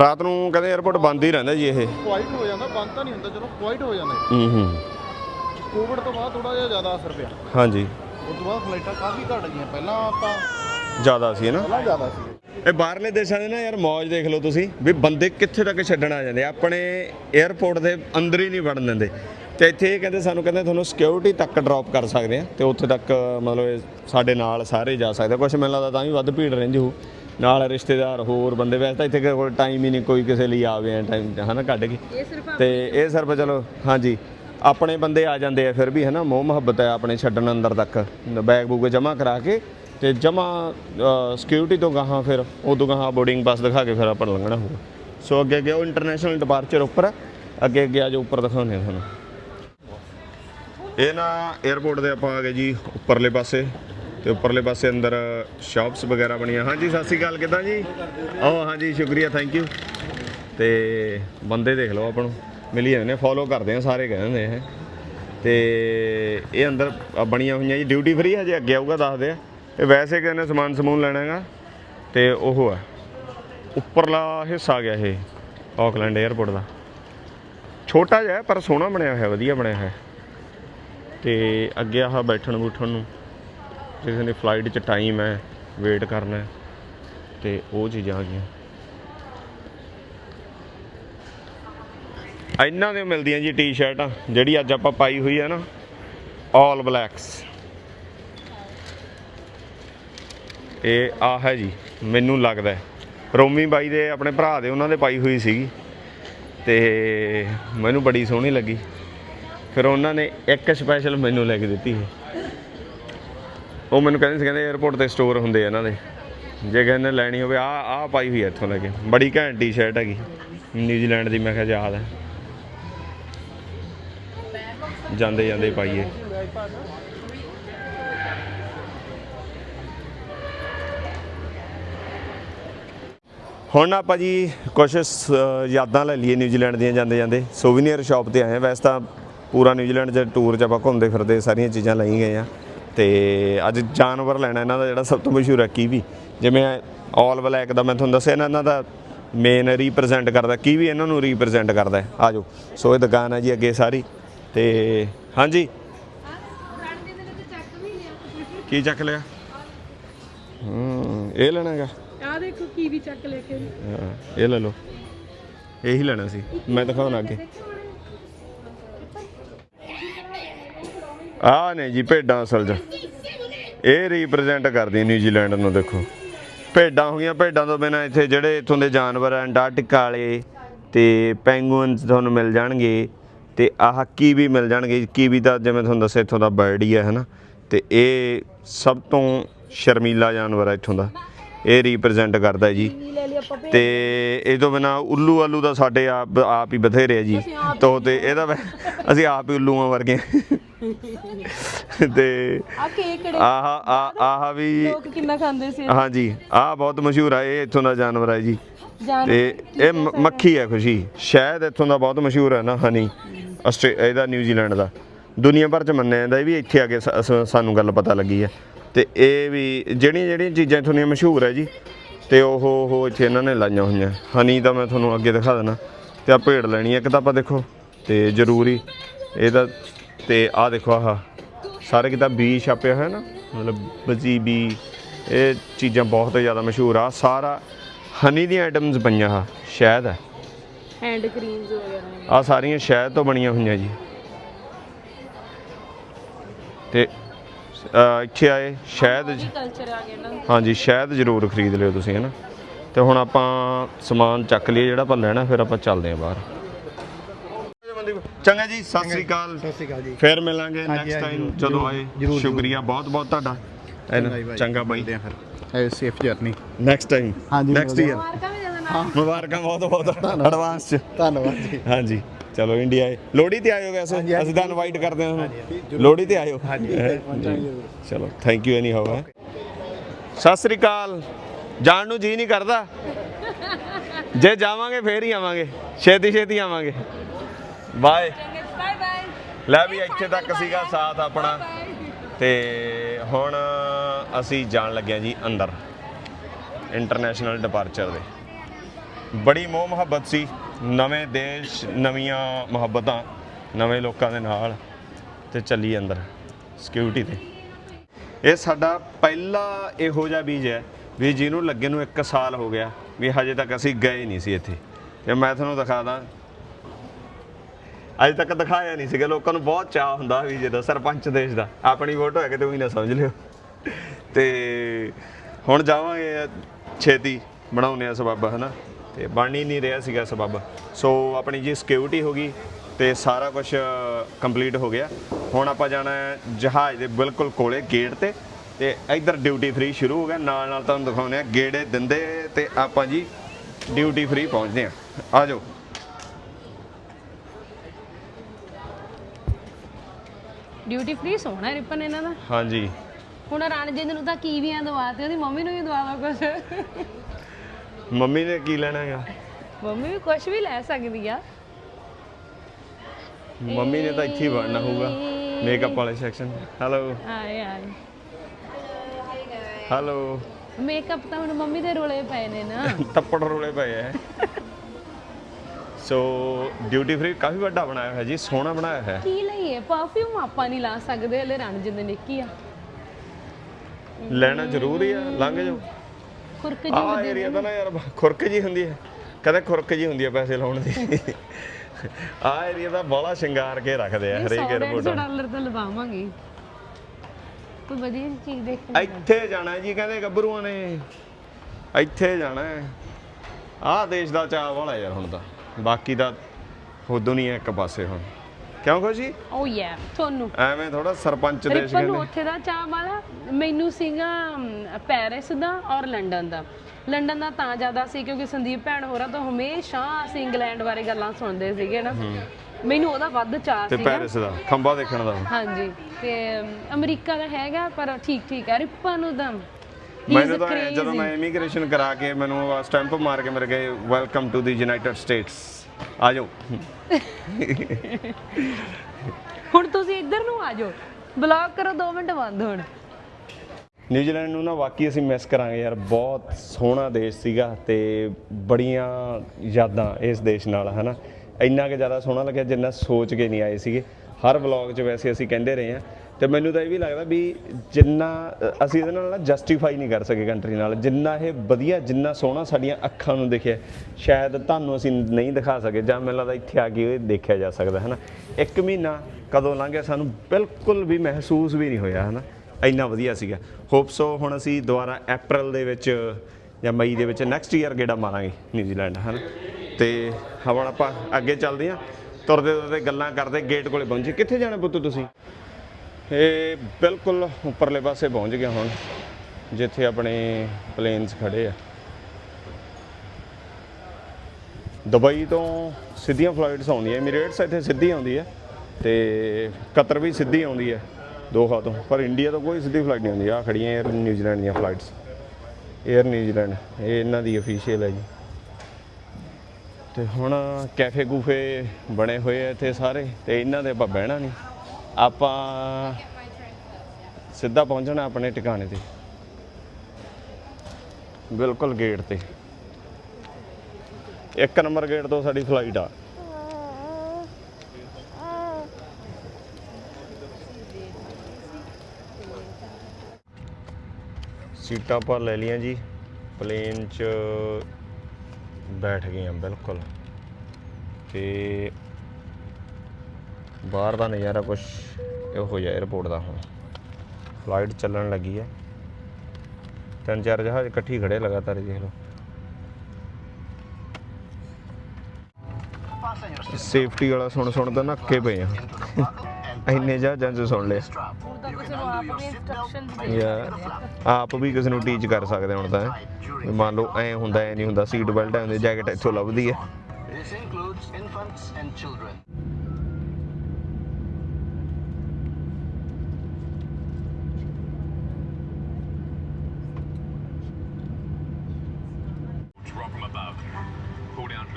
ਰਾਤ ਨੂੰ ਕਹਿੰਦੇ 에ਅਰਪੋਰਟ ਬੰਦ ਹੀ ਰਹਿੰਦਾ ਜੀ ਇਹ। ਕੁਆਇਟ ਹੋ ਜਾਂਦਾ ਬੰਦ ਤਾਂ ਨਹੀਂ ਹੁੰਦਾ ਚਲੋ ਕੁਆਇਟ ਹੋ ਜਾਂਦਾ। ਹੂੰ ਹੂੰ। ਕੋਵਿਡ ਤੋਂ ਬਾਅਦ ਥੋੜਾ ਜਿਹਾ ਜ਼ਿਆਦਾ ਅਸਰ ਪਿਆ। ਹਾਂਜੀ। ਉਸ ਤੋਂ ਬਾਅਦ ਫਲਾਈਟਾਂ ਕਾਫੀ ਘਟ ਗਈਆਂ। ਪਹਿਲਾਂ ਆਪਾਂ ਜ਼ਿਆਦਾ ਸੀ ਨਾ? ਪਹਿਲਾਂ ਜ਼ਿਆਦਾ ਸੀ। ਇਹ ਬਾਹਰਲੇ ਦੇਸ਼ਾਂ ਦੇ ਨਾ ਯਾਰ ਮੌਜ ਦੇਖ ਲਓ ਤੁਸੀਂ ਵੀ ਬੰਦੇ ਕਿੱਥੇ ਤੱਕ ਛੱਡਣ ਆ ਜਾਂਦੇ ਆ। ਆਪਣੇ 에ਅਰਪੋਰਟ ਦੇ ਅੰਦਰ ਹੀ ਨਹੀਂ ਵੜਨ ਦਿੰਦੇ। ਤੇ ਇੱਥੇ ਇਹ ਕਹਿੰਦੇ ਸਾਨੂੰ ਕਹਿੰਦੇ ਤੁਹਾਨੂੰ ਸਿਕਿਉਰਿਟੀ ਤੱਕ ਡ੍ਰੌਪ ਕਰ ਸਕਦੇ ਆ। ਤੇ ਉੱਥੇ ਤੱਕ ਮਤਲਬ ਇਹ ਸਾਡੇ ਨਾਲ ਸਾਰੇ ਜਾ ਸਕਦੇ ਕੁਝ ਮੈਨੂੰ ਲੱਗਦਾ ਤਾਂ ਵੀ ਵੱਧ ਭੀੜ ਰਹਿੰਦੀ ਹੋ ਨਾਲ ਰਿਸ਼ਤੇਦਾਰ ਹੋਰ ਬੰਦੇ ਵੈਸੇ ਤਾਂ ਇੱਥੇ ਕਿਸੇ ਕੋਲ ਟਾਈਮ ਹੀ ਨਹੀਂ ਕੋਈ ਕਿਸੇ ਲਈ ਆਵੇ ਐ ਟਾਈਮ ਹਨਾ ਕੱਢ ਕੇ। ਇਹ ਸਿਰਫ ਤੇ ਇਹ ਸਿਰਫ ਚਲੋ ਹਾਂਜੀ ਆਪਣੇ ਬੰਦੇ ਆ ਜਾਂਦੇ ਆ ਫਿਰ ਵੀ ਹਨਾ ਮੋਹ ਮੁਹੱਬਤ ਹੈ ਆਪਣੇ ਛੱਡਣ ਅੰਦਰ ਤੱਕ। ਬੈਗ ਬੂਗ ਜਮ੍ਹਾਂ ਕਰਾ ਕੇ ਤੇ ਜਮ੍ਹਾਂ ਸਿਕਿਉਰਿਟੀ ਤੋਂ ਗਾਹਾਂ ਫਿਰ ਉਦੋਂ ਗਾਹਾਂ ਬੋਰਡਿੰਗ ਪਾਸ ਦਿਖਾ ਕੇ ਫਿਰ ਆਪਾਂ ਲੰਘਣਾ ਹੋਊਗਾ। ਸੋ ਅੱਗੇ ਅੱਗੇ ਉਹ ਇੰਟਰਨੈਸ਼ਨਲ ਡਿਪਾਰਚਰ ਉੱਪਰ। ਅੱਗੇ ਅੱਗੇ ਆ ਜੋ ਉੱਪਰ ਦਿਖਾਉਂਦੇ ਆ ਤੁਹਾਨੂੰ। ਇਹ ਨਾ 에어ਪੋਰਟ ਦੇ ਆਪਾਂ ਆ ਗਏ ਜੀ ਉੱਪਰਲੇ ਪਾਸੇ। ਤੇ ਉੱਪਰਲੇ ਪਾਸੇ ਅੰਦਰ ਸ਼ਾਪਸ ਵਗੈਰਾ ਬਣੀਆਂ। ਹਾਂਜੀ, ਸਤਿ ਸ਼੍ਰੀ ਅਕਾਲ, ਕਿਦਾਂ ਜੀ? ਆਹ ਹਾਂਜੀ, ਸ਼ੁਕਰੀਆ ਥੈਂਕ ਯੂ ਤੇ ਬੰਦੇ ਦੇਖ ਲਓ ਆਪਾਂ ਨੂੰ। ਮਿਲੀ ਜਾਂਦੇ ਨੇ ਫੋਲੋ ਕਰਦੇ ਆ ਸਾਰੇ, ਕਹਿੰਦੇ ਇਹ। ਤੇ ਇਹ ਅੰਦਰ ਬਣੀਆਂ ਹੋਈਆਂ ਜੀ। ਡਿਊਟੀ ਫ੍ਰੀ ਹਜੇ ਅੱਗੇ ਆਊਗਾ, ਦੱਸਦੇ ਆ। ਇਹ ਵੈਸੇ ਕਹਿੰਦੇ ਸਮਾਨ ਸਮੂਨ ਲੈਣਾ ਹੈਗਾ। ਤੇ ਉਹ ਆ। ਉੱਪਰਲਾ ਹਿੱਸਾ ਆ ਗਿਆ ਇਹ ਆਕਲੈਂਡ 에ਅਰਪੋਰਟ ਦਾ। ਛੋਟਾ ਜਿਹਾ, ਪਰ ਸੋਹਣਾ ਬਣਿਆ ਹੋਇਆ, ਵਧੀਆ ਬਣਿਆ ਹੋਇਆ। ਤੇ ਅੱਗੇ ਆਹ ਬੈਠਣ ਬੂਠਣ ਨੂੰ। ਕਿਸੇ ਨੇ ਫਲਾਈਟ 'ਚ ਟਾਈਮ ਹੈ ਵੇਟ ਕਰਨਾ ਹੈ, ਤੇ ਉਹ ਚੀਜ਼ਾਂ ਆ ਗਈਆਂ। ਇਹਨਾਂ ਦੇ ਮਿਲਦੀਆਂ ਜੀ ਟੀ-ਸ਼ਰਟਾਂ ਜਿਹੜੀ ਅੱਜ ਆਪਾਂ ਪਾਈ ਹੋਈ ਹੈ ਨਾ ਆਲ ਬਲੈਕਸ ਇਹ ਆ ਹੈ ਜੀ, ਮੈਨੂੰ ਲੱਗਦਾ ਰੋਮੀ ਬਾਈ ਦੇ ਆਪਣੇ ਭਰਾ ਦੇ ਉਹਨਾਂ ਦੇ ਪਾਈ ਹੋਈ ਸੀਗੀ, ਤੇ ਮੈਨੂੰ ਬੜੀ ਸੋਹਣੀ ਲੱਗੀ। ਫਿਰ ਉਹਨਾਂ ਨੇ ਇੱਕ ਸਪੈਸ਼ਲ ਮੈਨੂੰ ਲੈ ਕੇ ਦਿੱਤੀ ਸੀ। ਉਹ ਮੈਨੂੰ ਕਹਿੰਦੇ ਸੀ, ਕਹਿੰਦੇ 에어ਪੋਰਟ ਤੇ ਸਟੋਰ ਹੁੰਦੇ ਆ ਇਹਨਾਂ ਦੇ। ਜੇ ਕਿਸੇ ਨੇ ਲੈਣੀ ਹੋਵੇ ਆ ਆ ਪਾਈ ਹੋਈ ਹੈ ਇੱਥੋਂ ਲੈ ਕੇ। ਬੜੀ ਘੈਂਟ ਟੀ-ਸ਼ਰਟ ਹੈਗੀ ਨਿਊਜ਼ੀਲੈਂਡ ਦੀ, ਮੈਂ ਕਿਹਾ ਯਾਦ ਹੈ। ਜਾਂਦੇ ਜਾਂਦੇ ਪਾਈਏ। ਹੁਣ ਆਪਾਂ ਜੀ ਕੁਝ ਯਾਦਾਂ ਲੈ ਲਈਏ ਨਿਊਜ਼ੀਲੈਂਡ ਦੀਆਂ ਜਾਂਦੇ ਜਾਂਦੇ। ਸੋਵੀਨੀਅਰ ਸ਼ਾਪ ਤੇ ਆਏ ਆ। ਵੈਸੇ ਤਾਂ ਪੂਰਾ ਨਿਊਜ਼ੀਲੈਂਡ ਦੇ ਟੂਰ 'ਚ ਆਪਾਂ ਘੁੰਮਦੇ ਫਿਰਦੇ ਸਾਰੀਆਂ ਚੀਜ਼ਾਂ ਲਈ ਗਏ ਆ ਤੇ ਅੱਜ ਜਾਨਵਰ ਲੈਣਾ ਇਹਨਾਂ ਦਾ ਜਿਹੜਾ ਸਭ ਤੋਂ ਮਸ਼ਹੂਰ ਹੈ ਕੀਵੀ। ਜਿਵੇਂ ਆਲ ਬਲੈਕ ਦਾ ਮੈਂ ਤੁਹਾਨੂੰ ਦੱਸਿਆ ਨਾ ਇਹਨਾਂ ਦਾ ਮੇਨ ਰੀਪਰੈਜ਼ੈਂਟ ਕਰਦਾ ਕੀਵੀ ਇਹਨਾਂ ਨੂੰ ਰੀਪਰੈਜ਼ੈਂਟ ਕਰਦਾ ਹੈ। ਆਜੋ ਸੋ ਇਹ ਦੁਕਾਨ ਹੈ ਜੀ ਅੱਗੇ ਸਾਰੀ। ਤੇ ਹਾਂਜੀ। ਕੀ ਚੱਕ ਲਿਆ? ਹੂੰ ਇਹ ਲੈਣਾ ਹੈਗਾ। ਆ ਦੇਖੋ ਕੀਵੀ ਚੱਕ ਲੈ ਕੇ। ਇਹ ਲੈ ਲਓ। ਇਹੀ ਲੈਣਾ ਸੀ। ਮੈਂ ਦਿਖਾਉਣਾ ਅੱਗੇ। ਆ ਨੇ ਜੀ, ਭੇਡਾਂ ਅਸਲ 'ਚ। ਇਹ ਰਿਪਰੈਜ਼ੈਂਟ ਕਰਦੀ ਨਿਊਜ਼ੀਲੈਂਡ ਨੂੰ, ਦੇਖੋ। ਭੇਡਾਂ ਹੋ ਗਈਆਂ ਭੇਡਾਂ ਤੋਂ ਬਿਨਾਂ ਇੱਥੇ ਜਿਹੜੇ ਇੱਥੋਂ ਦੇ ਜਾਨਵਰ ਆ, ਅੰਟਾਰਕਟਿਕਾ ਵਾਲੇ ਤੇ ਪੈਂਗੂਇਨਸ ਤੁਹਾਨੂੰ ਮਿਲ ਜਾਣਗੇ ਤੇ ਆਹ ਕੀਵੀ ਮਿਲ ਜਾਣਗੇ। ਕੀਵੀ ਦਾ ਜਿਵੇਂ ਤੁਹਾਨੂੰ ਦੱਸਿਆ, ਇੱਥੋਂ ਦਾ ਬਰਡ ਹੀ ਹੈ ਹਨਾ। ਤੇ ਇਹ ਸਭ ਤੋਂ ਸ਼ਰਮੀਲਾ ਜਾਨਵਰ ਹੈ ਇੱਥੋਂ ਦਾ। ਇਹ ਰਿਪਰੈਜ਼ੈਂਟ ਕਰਦਾ ਜੀ। ਤੇ ਇਹ ਤੋਂ ਬਿਨਾ ਉੱਲੂ ਆਲੂ ਦਾ ਸਾਡੇ ਆਪ ਆਪ ਹੀ ਬਥੇਰੇ ਆ ਜੀ। ਤੋ ਤੇ ਇਹਦਾ ਅਸੀਂ ਆਪ ਹੀ ਉੱਲੂਆਂ ਵਰਗੇ। ਤੇ ਆ ਕੇਕ ਆਹ ਆ ਆਹ ਵੀ ਲੋਕ ਕਿੰਨਾ ਖਾਂਦੇ ਸੀ। ਹਾਂਜੀ ਆਹ ਬਹੁਤ ਮਸ਼ਹੂਰ ਆ ਇਹ ਇੱਥੋਂ ਦਾ ਜਾਨਵਰ ਹੈ ਜੀ। ਤੇ ਇਹ ਮੱਖੀ ਹੈ ਖੁਸ਼ੀ। ਸ਼ਾਇਦ ਇੱਥੋਂ ਦਾ ਬਹੁਤ ਮਸ਼ਹੂਰ ਹੈ ਨਾ ਹਨੀ ਆਸਟ੍ਰੇ ਇਹਦਾ ਨਿਊਜ਼ੀਲੈਂਡ ਦਾ। ਦੁਨੀਆ ਭਰ ਚ ਮੰਨਿਆ ਜਾਂਦਾ ਇਹ ਵੀ ਇੱਥੇ ਆ ਕੇ ਸਾਨੂੰ ਗੱਲ ਪਤਾ ਲੱਗੀ ਹੈ ਤੇ ਇਹ ਵੀ ਜਿਹੜੀਆਂ ਜਿਹੜੀਆਂ ਚੀਜ਼ਾਂ ਇੱਥੋਂ ਦੀਆਂ ਮਸ਼ਹੂਰ ਹੈ ਜੀ ਤੇ ਉਹ ਉਹ ਇੱਥੇ ਇਹਨਾਂ ਨੇ ਲਾਈਆਂ ਹੋਈਆਂ। ਹਨੀ ਦਾ ਮੈਂ ਤੁਹਾਨੂੰ ਅੱਗੇ ਦਿਖਾ ਦੇਣਾ। ਤੇ ਆ ਭੇਡ ਲੈਣੀ ਹੈ ਇੱਕ ਤਾਂ ਆਪਾਂ ਦੇਖੋ ਤੇ ਜ਼ਰੂਰੀ ਇਹਦਾ ਤੇ ਆਹ ਦੇਖੋ ਆਹ ਸਾਰੇ ਕਿਤਾ ਬੀ ਛਾਪਿਆ ਹੋਇਆ ਨਾ ਮਤਲਬ ਬਜੀ ਬੀ ਇਹ ਚੀਜ਼ਾਂ ਬਹੁਤ ਜ਼ਿਆਦਾ ਮਸ਼ਹੂਰ ਆ। ਸਾਰਾ ਹਨੀ ਦੀਆਂ ਆਈਟਮਸ ਪਈਆਂ ਆ ਸ਼ਾਇਦ ਹੈ। ਹੈਂਡ ਕਰੀਮਸ ਵਗੈਰਾ। ਆ ਸਾਰੀਆਂ ਸ਼ਹਿਦ ਤੋਂ ਬਣੀਆਂ ਹੋਈਆਂ ਜੀ। ਤੇ ਅ, ਇੱਥੇ ਆਏ ਸ਼ਹਿਦ ਜ- ਕਲਚਰ ਆ ਗਿਆ ਨਾ। ਹਾਂਜੀ ਸ਼ਹਿਦ ਜ਼ਰੂਰ ਖਰੀਦ ਲਿਓ ਤੁਸੀਂ ਹਨਾ? ਤੇ ਹੁਣ ਆਪਾਂ ਸਮਾਨ ਚੱਕ ਲਈਏ ਜਿਹੜਾ ਆਪਾਂ ਲੈਣਾ ਫਿਰ ਆਪਾਂ ਚੱਲਦੇ ਹਾਂ ਬਾਹਰ। ਚੰਗਾ ਜੀ ਸਤਿ ਸ੍ਰੀ ਅਕਾਲ। ਸਤਿ ਸ਼੍ਰੀ ਅਕਾਲ ਜੀ। ਫਿਰ ਮਿਲਾਂਗੇ ਹਾਂਜੀ, ਨੈਕਸਟ ਟਾਈਮ ਜ਼ਰੂਰ, ਜਦੋਂ ਆਏ। ਜ਼ਰੂਰ, ਸ਼ੁਕਰੀਆ ਬਹੁਤ ਬਹੁਤ ਤੁਹਾਡਾ ਐਨ- ਚੰਗਾ ਬਾਈ। ਮਿਲਦੇ ਆ ਫਿਰ। ਇਹ ਸੇਫ ਜਰਨੀ ਨੈਕਸਟ ਟਾਈਮ ਹਾਂਜੀ, ਨੈਕਸਟ ਮਿਲਦੇ ਈਅਰ ਮਾਰਕਾ ਵੀ ਜ਼ਿਆਦਾ ਨਾ ਮੁਬਾਰਕਾਂ ਬਹੁਤ ਬਹੁਤ ਐਡਵਾਂਸ ਚ। ਧੰਨਵਾਦ ਜੀ। ਹਾਂਜੀ। ਚਲੋ ਇੰਡੀਆ ਆਏ ਲੋਹੜੀ ਤੇ ਆਇਓ ਵੈਸੇ। ਅਸੀਂ ਤਾਂ ਇਨਵਾਈਟ ਕਰਦੇ ਹਾਂ। ਲੋਹੜੀ ਤੇ ਆਇਓ। ਚਲੋ thank you any how Sat Sri ਅਕਾਲ। ਜਾਣ ਨੂੰ ਜੀ ਨਹੀਂ ਕਰਦਾ। ਜੇ ਜਾਵਾਂਗੇ ਫੇਰ ਹੀ ਆਵਾਂਗੇ। ਛੇਤੀ ਛੇਤੀ ਆਵਾਂਗੇ। ਬਾਏ ਬਾਏ ਬਾਏ ਲੈ ਵੀ ਇੱਥੇ ਤੱਕ ਸੀਗਾ ਸਾਥ ਆਪਣਾ। ਤੇ ਹੁਣ ਅਸੀਂ ਜਾਣ ਲੱਗੇ ਹਾਂ ਜੀ ਅੰਦਰ। ਇੰਟਰਨੈਸ਼ਨਲ ਡਿਪਾਰਚਰ ਦੇ। ਬੜੀ ਮੋਹ ਮੁਹੱਬਤ ਸੀ, ਨਵੇਂ ਦੇਸ਼, ਨਵੀਆਂ ਮੁਹੱਬਤਾਂ, ਨਵੇਂ ਲੋਕਾਂ ਦੇ ਨਾਲ ਤੇ ਚੱਲੀ ਅੰਦਰ ਸਿਕਿਉਰਿਟੀ ਤੇ। ਇਹ ਸਾਡਾ ਪਹਿਲਾ ਇਹੋ ਜਿਹਾ ਬੀਜ ਹੈ ਵੀ ਜਿਹਨੂੰ ਲੱਗੇ ਨੂੰ 1 ਸਾਲ ਹੋ ਗਿਆ, ਵੀ ਹਜੇ ਤੱਕ ਅਸੀਂ ਗਏ ਨਹੀਂ ਸੀ ਇੱਥੇ। ਤੇ ਮੈਂ ਤੁਹਾਨੂੰ ਦਿਖਾ ਦਾਂ। ਅਜੇ ਤੱਕ ਦਿਖਾਇਆ ਨਹੀਂ ਸੀਗਾ, ਲੋਕਾਂ ਨੂੰ ਬਹੁਤ ਚਾਹ ਹੁੰਦਾ ਵੀ ਜਿਹਦਾ, ਸਰਪੰਚ ਦੇਸ਼ ਦਾ। ਆਪਣੀ ਵੋਟ ਹੋਇਆ ਕਿਤੇ ਉਹੀ ਨਾ ਸਮਝ ਲਿਓ। ਤੇ ਹੁਣ ਜਾਵਾਂਗੇ ਛੇਤੀ ਬਣਾਉਨੇ ਆ ਸਬੱਬ, ਹਨਾ? ਤੇ ਬਣ ਹੀ ਨਹੀਂ ਰਿਹਾ ਸੀਗਾ ਸਬੱਬ। ਸੋ ਆਪਣੀ ਜੀ ਸਿਕਿਉਰਿਟੀ ਹੋ ਗਈ ਤੇ ਸਾਰਾ ਕੁਝ ਕੰਪਲੀਟ ਹੋ ਗਿਆ। ਹੁਣ ਆਪਾਂ ਜਾਣਾ ਹੈ ਜਹਾਜ਼ ਦੇ ਬਿਲਕੁਲ ਕੋਲੇ ਗੇਟ ਤੇ ਤੇ ਇੱਧਰ ਡਿਊਟੀ ਫ੍ਰੀ ਸ਼ੁਰੂ ਹੋ ਗਿਆ। ਨਾਲ ਨਾਲ ਤੁਹਾਨੂੰ ਦਿਖਾਉਂਦੇ ਆ ਗੇੜੇ ਦਿੰਦੇ ਤੇ ਆਪਾਂ ਜੀ ਡਿਊਟੀ ਫ੍ਰੀ ਪਹੁੰਚਦੇ ਆ ਆ ਜਾਓ ਡਿਊਟੀ ਫ੍ਰੀ ਸੋਹਣਾ ਰਿਪਨ ਇਹਨਾਂ ਦਾ। ਹਾਂਜੀ। ਹੁਣ ਰਣਜੀਤ ਨੂੰ ਤਾਂ ਕੀਵੀਆਂ ਦਵਾਤੇ ਉਹਦੀ ਮੰਮੀ ਨੂੰ ਵੀ ਦਵਾ ਦੋ ਕੁਝ ਮੰਮੀ ਨੇ ਕੀ ਲੈਣਾ ਹੈਗਾ? ਮੰਮੀ ਵੀ ਕੁਝ ਵੀ ਲੈ ਸਕਦੀ ਆ। ਮੰਮੀ ਨੇ ਤਾਂ ਇੱਥੇ ਹੀ ਵੜਨਾ ਹੋਊਗਾ ਮੇਕਅਪ ਵਾਲੇ ਸੈਕਸ਼ਨ ਹੈਲੋ ਆਏ ਆਏ। ਹੈਲੋ ਮੇਕਅਪ ਤਾਂ ਹੁਣ ਮੰਮੀ ਦੇ ਰੋਲੇ ਪਏ ਨੇ ਨਾ। ਤੱਪੜ ਰੋਲੇ ਪਏ ਐ। ਸੋ ਡਿਊਟੀ ਫ੍ਰੀ ਕਾਫੀ ਵੱਡਾ ਬਣਾਇਆ ਹੋਇਆ ਜੀ ਸੋਹਣਾ ਬਣਾਇਆ ਹੈ ਕੀ ਲਈਏ ਪਰਫਿਊਮ ਆਪਾਂ ਨਹੀਂ ਲਾ ਸਕਦੇ ਹਲੇ ਰਣਜੀਤ ਦੇ ਨਿੱਕੀ ਆ। ਲੈਣਾ ਜ਼ਰੂਰੀ ਆ ਲੰਘ ਜਾਓ। ਖੁਰਕ ਜੀ ਆਹ ਏਰੀਆ ਤਾਂ ਨਾ ਯਾਰ ਖੁਰਕ ਜੀ ਹੁੰਦੀ ਹੈ। ਕਦੇ ਖੁਰਕ ਜੀ ਹੁੰਦੀ ਹੈ ਪੈਸੇ ਲਾਉਣ ਦੀ। ਆਹ ਏਰੀਆ ਦਾ ਬਾਲਾ ਸ਼ਿੰਗਾਰ ਕੇ ਰੱਖਦੇ ਆ ਹਰੇਕ 에어ਪੋਰਟ ਡਾਲਰ ਤਾਂ ਲਵਾਵਾਂਗੇ। ਕੋਈ ਵਧੀਆ ਚੀਜ਼ ਦੇਖ ਕੇ ਇੱਥੇ ਜਾਣਾ ਜੀ ਕਹਿੰਦੇ ਗੱਭਰੂਆਂ ਨੇ। ਇੱਥੇ ਜਾਣਾ ਹੈ। ਆਹ ਦੇਸ਼ ਦਾ ਚਾਹ ਵਾਲਾ ਯਾਰ ਹੁਣ ਤਾਂ। ਬਾਕੀ ਦਾ ਹੋ ਦੁਨੀਆ ਇੱਕ ਪਾਸੇ ਹੁਣ। ਕਿਉਂ ਖੁਸ਼ੀ ਓ ਯਾ ਤੁਹਾਨੂੰ। ਐਵੇਂ ਥੋੜਾ ਸਰਪੰਚ ਦੇਸ਼ ਰਿਪਨ ਨੂੰ ਉੱਥੇ ਦਾ ਚਾਹ ਵਾਲਾ ਮੈਨੂੰ ਸੀਗਾ ਪੈਰਿਸ ਦਾ ਔਰ ਲੰਡਨ ਦਾ। ਲੰਡਨ ਦਾ ਤਾਂ ਜ਼ਿਆਦਾ ਸੀ ਕਿਉਂਕਿ ਸੰਦੀਪ ਭੈਣ ਹੋਰਾਂ ਤੋਂ ਹਮੇਸ਼ਾ ਅਸੀਂ ਇੰਗਲੈਂਡ ਬਾਰੇ ਗੱਲਾਂ ਸੁਣਦੇ ਸੀਗੇ ਨਾ। ਮੈਨੂੰ ਉਹਦਾ ਵੱਧ ਚਾਹ ਤੇ ਸੀਗਾ। ਪੈਰਿਸ ਦਾ ਖੰਭਾ ਦੇਖਣ ਦਾ। ਹਾਂਜੀ ਤੇ ਅਮ, ਅਮਰੀਕਾ ਦਾ ਹੈਗਾ ਪਰ ਠੀਕ ਠੀਕ ਹੈ। ਰਿਪਨ ਨੂੰ ਤਾਂ ਮੈਨੂੰ ਤਾਂ ਜਦੋਂ ਮੈਂ ਇਮੀਗ੍ਰੇਸ਼ਨ ਕਰਾ ਕੇ ਮੈਨੂੰ ਸਟੈਂਪ ਮਾਰ ਕੇ ਮੇਰੇ ਗਏ welcome to the United States ਆ ਜਾਓ ਹੁਣ ਤੁਸੀਂ ਇੱਧਰ ਨੂੰ ਆ ਜਾਓ ਬਲੌਕ ਕਰੋ 2 ਮਿੰਟ ਬੰਦ ਹੁਣ। ਨਿਊਜ਼ੀਲੈਂਡ ਨੂੰ ਨਾ ਵਾਕਈ ਅਸੀਂ ਮਿਸ ਕਰਾਂਗੇ ਯਾਰ। ਬਹੁਤ ਸੋਹਣਾ ਦੇਸ਼ ਸੀਗਾ ਤੇ ਬੜੀਆਂ ਯਾਦਾਂ ਇਸ ਦੇਸ਼ ਨਾਲ ਹਨਾ? ਇੰਨਾ ਕਿ ਜ਼ਿਆਦਾ ਸੋਹਣਾ ਲੱਗਿਆ ਜਿੰਨਾ ਸੋਚ ਕੇ ਨਹੀਂ ਆਏ ਸੀਗੇ। ਹਰ ਵਲੌਗ 'ਚ ਵੈਸੇ ਅਸੀਂ ਕਹਿੰਦੇ ਰਹੇ ਹਾਂ। ਤੇ ਮੈਨੂੰ ਤਾਂ ਇਹ ਵੀ ਲੱਗਦਾ ਵੀ ਜਿੰਨਾ ਅਸੀਂ ਇਹਦੇ ਨਾਲ ਨਾ ਜਸਟੀਫਾਈ ਨਹੀਂ ਕਰ ਸਕੇ ਕੰਟਰੀ ਨਾਲ। ਜਿੰਨਾ ਇਹ ਵਧੀਆ, ਜਿੰਨਾ ਸੋਹਣਾ ਸਾਡੀਆਂ ਅੱਖਾਂ ਨੂੰ ਦਿਖਿਆ, ਸ਼ਾਇਦ ਤੁਹਾਨੂੰ ਅਸੀਂ ਨਹੀਂ ਦਿਖਾ ਸਕੇ ਜਾਂ ਮੈਨੂੰ ਲੱਗਦਾ ਇੱਥੇ ਆ ਕੇ ਇਹ ਦੇਖਿਆ ਜਾ ਸਕਦਾ ਹੈ ਨਾ ਇੱਕ ਮਹੀਨਾ ਕਦੋਂ ਲੰਘਿਆ ਸਾਨੂੰ ਬਿਲਕੁਲ ਵੀ ਮਹਿਸੂਸ ਵੀ ਨਹੀਂ ਹੋਇਆ ਹੈ ਨਾ ਇੰਨਾ ਵਧੀਆ ਸੀਗਾ। ਹੋਪ ਸੋ ਹੁਣ ਅਸੀਂ ਦੁਬਾਰਾ ਅਪ੍ਰੈਲ ਦੇ ਵਿੱਚ ਜਾਂ ਮਈ ਦੇ ਵਿੱਚ ਨੈਕਸਟ ਈਅਰ ਗੇੜਾ ਮਾਰਾਂਗੇ ਨਿਊਜ਼ੀਲੈਂਡ, ਹਨ? ਤੇ ਹੁਣ ਆਪਾਂ ਅੱਗੇ ਚੱਲਦੇ ਹਾਂ। ਤੁਰਦੇ ਤੁਰਦੇ ਗੱਲਾਂ ਕਰਦੇ, ਗੇਟ ਕੋਲੇ ਪਹੁੰਚੇ। ਕਿੱਥੇ ਜਾਣਾ ਪੁੱਤ ਤੁਸੀਂ? ਇਹ ਬਿਲਕੁਲ ਉੱਪਰਲੇ ਪਾਸੇ ਪਹੁੰਚ ਗਿਆ ਹੁਣ, ਜਿੱਥੇ ਆਪਣੇ ਪਲੇਨਸ ਖੜੇ ਆ। ਦੁਬਈ ਤੋਂ ਸਿੱਧੀਆਂ ਫਲਾਈਟਸ ਆਉਂਦੀਆਂ ਐਮੀਰੇਟਸ ਇੱਥੇ ਸਿੱਧੀ ਆਉਂਦੀ ਹੈ ਤੇ ਕਤਰ ਵੀ ਸਿੱਧੀ ਆਉਂਦੀ ਹੈ ਦੋਹਾ ਤੋਂ, ਪਰ ਇੰਡੀਆ ਤੋਂ ਕੋਈ ਸਿੱਧੀ ਫਲਾਈਟ ਨਹੀਂ ਆਉਂਦੀ। ਆ ਖੜੀਆਂ 에ਅਰ ਨਿਊਜ਼ੀਲੈਂਡ ਦੀਆਂ ਫਲਾਈਟਸ 에ਅਰ ਨਿਊਜ਼ੀਲੈਂਡ ਇਹ ਇਹਨਾਂ ਦੀ ਅਫੀਸ਼ੀਅਲ ਹੈ ਜੀ। ਤੇ ਹੁਣ ਕੈਫੇ ਕੂਫੇ ਬਣੇ ਹੋਏ ਆ ਇੱਥੇ ਸਾਰੇ, ਤੇ ਇਹਨਾਂ ਦੇ ਆਪਾਂ ਬਹਿਣਾ ਨਹੀਂ। ਆਪਾਂ ਸਿੱਧਾ ਪਹੁੰਚਣਾ ਆਪਣੇ ਟਿਕਾਣੇ ਤੇ। ਬਿਲਕੁਲ ਗੇਟ ਤੇ। ਇੱਕ ਨੰਬਰ ਗੇਟ ਤੋਂ ਸਾਡੀ ਫਲਾਈਟ ਆ। ਸੀਟਾਂ ਪਰ ਲੈ ਲਈਆਂ ਜੀ। ਪਲੇਨ 'ਚ ਬੈਠ ਗਏ ਹਾਂ ਬਿਲਕੁਲ। ਤੇ ਬਾਹਰ ਦਾ ਨਜ਼ਾਰਾ ਕੁਝ ਇਹੋ ਜਿਹਾ 에어ਪੋਰਟ ਦਾ ਹੁਣ। ਫਲਾਈਟ ਚੱਲਣ ਲੱਗੀ ਹੈ। ਤਿੰਨ ਚਾਰ ਜਹਾਜ਼ ਇਕੱਠੀ ਖੜੇ ਲਗਾਤਾਰ ਦੇਖ ਲਓ। ਸੇਫਟੀ ਵਾਲਾ ਸੁਣ ਸੁਣ ਤਾਂ ਨੱਕੇ ਪਏ ਆ। ਇੰਨੇ ਜਹਾਜ਼ਾਂ 'ਚ ਸੁਣ ਲਿਆ। ਯਾਰ, ਆਪ ਵੀ ਕਿਸੇ ਨੂੰ ਟੀਚ ਕਰ ਸਕਦੇ ਹੁਣ ਤਾਂ। ਵੀ ਮੰਨ ਲਓ ਐ ਹੁੰਦਾ, ਐ ਨਹੀਂ ਹੁੰਦਾ ਸੀਟ ਬੈਲਟ ਐ ਹੁੰਦੀ ਜੈਕਟ ਇੱਥੋਂ ਲੱਭਦੀ ਹੈ। This includes infants and children.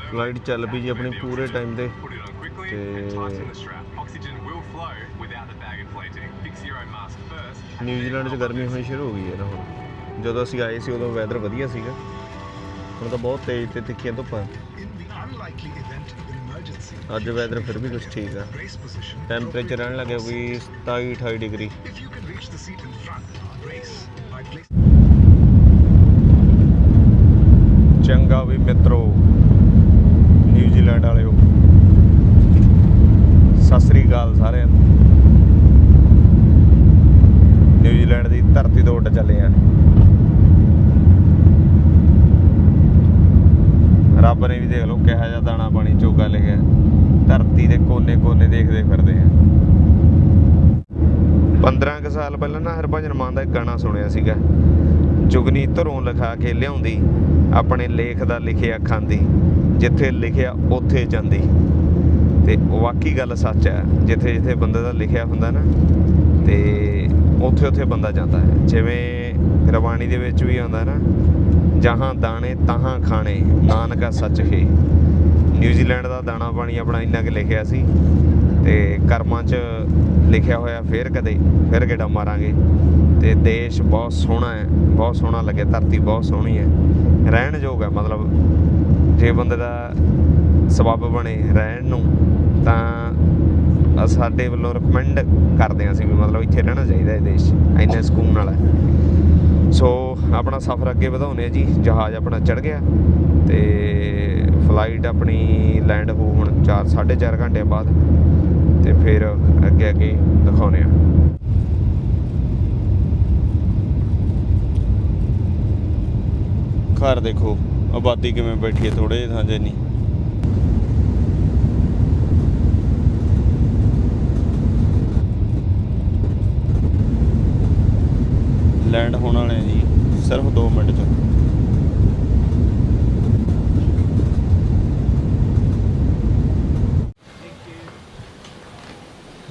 Flight ਚੱਲ ਪਈ ਜੀ ਆਪਣੀ ਪੂਰੇ ਟਾਈਮ ਦੇ ਤੇ ਨਿਊਜ਼ੀਲੈਂਡ 'ਚ ਗਰਮੀ ਹੋਣੀ ਸ਼ੁਰੂ ਹੋ ਗਈ ਹੈ ਨਾ ਹੁਣ ਜਦੋਂ ਅਸੀਂ ਆਏ ਸੀ ਉਦੋਂ ਵੈਦਰ ਵਧੀਆ ਸੀਗਾ ਹੁਣ ਤਾਂ ਬਹੁਤ ਤੇਜ਼ ਤੇ ਤਿੱਖੀਆਂ ਧੁੱਪਾਂ ਅੱਜ ਵੈਦਰ ਫਿਰ ਵੀ ਕੁਝ ਠੀਕ ਆ ਟੈਂਪਰੇਚਰ ਰਹਿਣ ਲੱਗਿਆ ਕੋਈ 27 28 ਡਿਗਰੀ ਚੰਗਾ ਵੀ ਮਿੱਤਰੋ ਨਿਊਜ਼ੀਲੈਂਡ ਵਾਲਿਓ ਸਤਿ ਸ੍ਰੀ ਅਕਾਲ ਸਾਰਿਆਂ ਨੂੰ। ਨਿਊਜ਼ੀਲੈਂਡ ਦੀ ਧਰਤੀ ਤੋਂ ਉੱਡ ਚੱਲੇ ਆ। ਰੱਬ ਨੇ ਵੀ ਦੇਖ ਲਓ ਕਿਹਾ ਜਿਹਾ ਦਾਣਾ ਪਾਣੀ ਚੋਗਾ ਲਿਖਿਆ। ਧਰਤੀ ਦੇ ਕੋਨੇ-ਕੋਨੇ ਦੇਖਦੇ ਫਿਰਦੇ ਆ। 15 ਕੁ ਸਾਲ ਪਹਿਲਾਂ ਨਾ ਹਰਭਜਨ ਮਾਨ ਦਾ ਇੱਕ ਗਾਣਾ ਸੁਣਿਆ ਸੀਗਾ। ਜੁਗਨੀ ਧਰੋਂ ਲਿਖਾ ਕੇ ਲਿਆਉਂਦੀ, ਆਪਣੇ ਲੇਖ ਦਾ ਲਿਖਿਆ ਖਾਂਦੀ ਜਿੱਥੇ ਲਿਖਿਆ, ਉੱਥੇ ਜਾਂਦੀ। ਤੇ ਵਾਕਈ ਗੱਲ ਸੱਚ ਹੈ, ਜਿੱਥੇ ਜਿੱਥੇ ਬੰਦੇ ਦਾ ਲਿਖਿਆ ਹੁੰਦਾ ਨਾ, ਤੇ ਉੱਥੇ ਉੱਥੇ ਬੰਦਾ ਜਾਂਦਾ ਹੈ। ਜਿਵੇਂ ਰਵਾਣੀ ਦੇ ਵਿੱਚ ਵੀ ਆਉਂਦਾ ਨਾ, ਜਹਾਂ ਦਾਣੇ, ਤਹਾਂ ਖਾਣੇ, ਨਾਨਕਾ ਸੱਚ ਹੈ ਨਿਊਜ਼ੀਲੈਂਡ ਦਾ ਦਾਣਾ ਪਾਣੀ ਆਪਣਾ ਇੰਨਾ ਕਿ ਲਿਖਿਆ ਸੀ, ਤੇ ਕਰਮਾਂ 'ਚ ਲਿਖਿਆ ਹੋਇਆ ਫੇਰ ਕਦੇ, ਫਿਰ ਗੇੜਾ ਮਾਰਾਂਗੇ। ਤੇ ਦੇਸ਼ ਬਹੁਤ ਸੋਹਣਾ ਹੈ, ਬਹੁਤ ਸੋਹਣਾ ਲੱਗੇ, ਧਰਤੀ ਬਹੁਤ ਸੋਹਣੀ ਹੈ। ਰਹਿਣ ਯੋਗ ਹੈ, ਮਤਲਬ ਜੇ ਬੰਦੇ ਦਾ ਸਬੱਬ ਬਣੇ ਰਹਿਣ ਨੂੰ, ਤਾਂ ਸਾਡੇ ਵੱਲੋਂ ਰეკਮੈਂਡ ਕਰਦੇ ਹਾਂ ਅਸੀਂ ਵੀ ਮਤਲਬ ਇੱਥੇ ਰਹਿਣਾ ਚਾਹੀਦਾ ਇਹ ਦੇਸ਼ 'ਚ, ਇੰਨੇ ਸਕੂਨ ਨਾਲ ਹੈ। ਸੋ ਆਪਣਾ ਸਫ਼ਰ ਅੱਗੇ ਵਧਾਉਂਦੇ ਆ ਜੀ, ਜਹਾਜ਼ ਆਪਣਾ ਚੜ ਗਿਆ ਤੇ ਫਲਾਈਟ ਆਪਣੀ ਲੈਂਡ ਹੋ ਹੁਣ 4 4.5 ਘੰਟੇ ਬਾਅਦ ਤੇ ਫਿਰ ਅੱਗੇ ਅੱਗੇ ਦਿਖਾਉਂਦੇ ਆ ਘਰ ਦੇਖੋ। ਆਬਾਦੀ ਕਿਵੇਂ ਬੈਠੀ ਹੈ ਥੋੜੇ ਜਿਹੇ ਥਾਂ ਜੇ ਨਹੀਂ। ਲੈਂਡ ਹੋਣ ਵਾਲੇ ਜੀ ਸਿਰਫ 2 ਮਿੰਟ 'ਚ।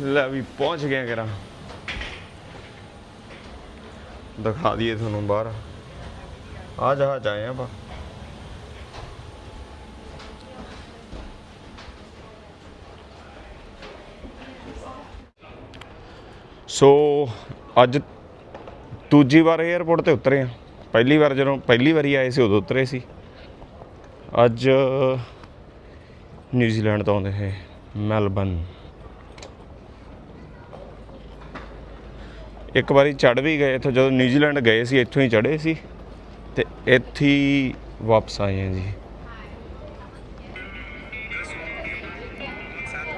ਲੈ ਵੀ ਪਹੁੰਚ ਗਏ ਕਰਾਂ। ਦਿਖਾ ਦਈਏ ਤੁਹਾਨੂੰ ਬਾਹਰ। ਆ ਜਹਾਜ਼ ਆਏ ਆਪਾਂ। ਸੋ, ਅੱਜ ਦੂਜੀ ਵਾਰ 에어ਪੋਰਟ ਤੇ ਉਤਰੇ ਆ ਪਹਿਲੀ ਵਾਰ ਜਦੋਂ, ਪਹਿਲੀ ਵਾਰੀ ਆਏ ਸੀ, ਉਦੋਂ ਉਤਰੇ ਸੀ। ਅੱਜ ਨਿਊਜ਼ੀਲੈਂਡ ਤੋਂ ਆਉਂਦੇ ਹੈ ਮੈਲਬਨ ਇੱਕ ਵਾਰੀ ਚੜ ਵੀ ਗਏ, ਇੱਥੋਂ ਜਦੋਂ ਨਿਊਜ਼ੀਲੈਂਡ ਗਏ ਸੀ, ਇੱਥੋਂ ਹੀ ਚੜੇ ਸੀ। ਤੇ ਇੱਥੇ ਵਾਪਸ ਆਏ ਆ ਜੀ।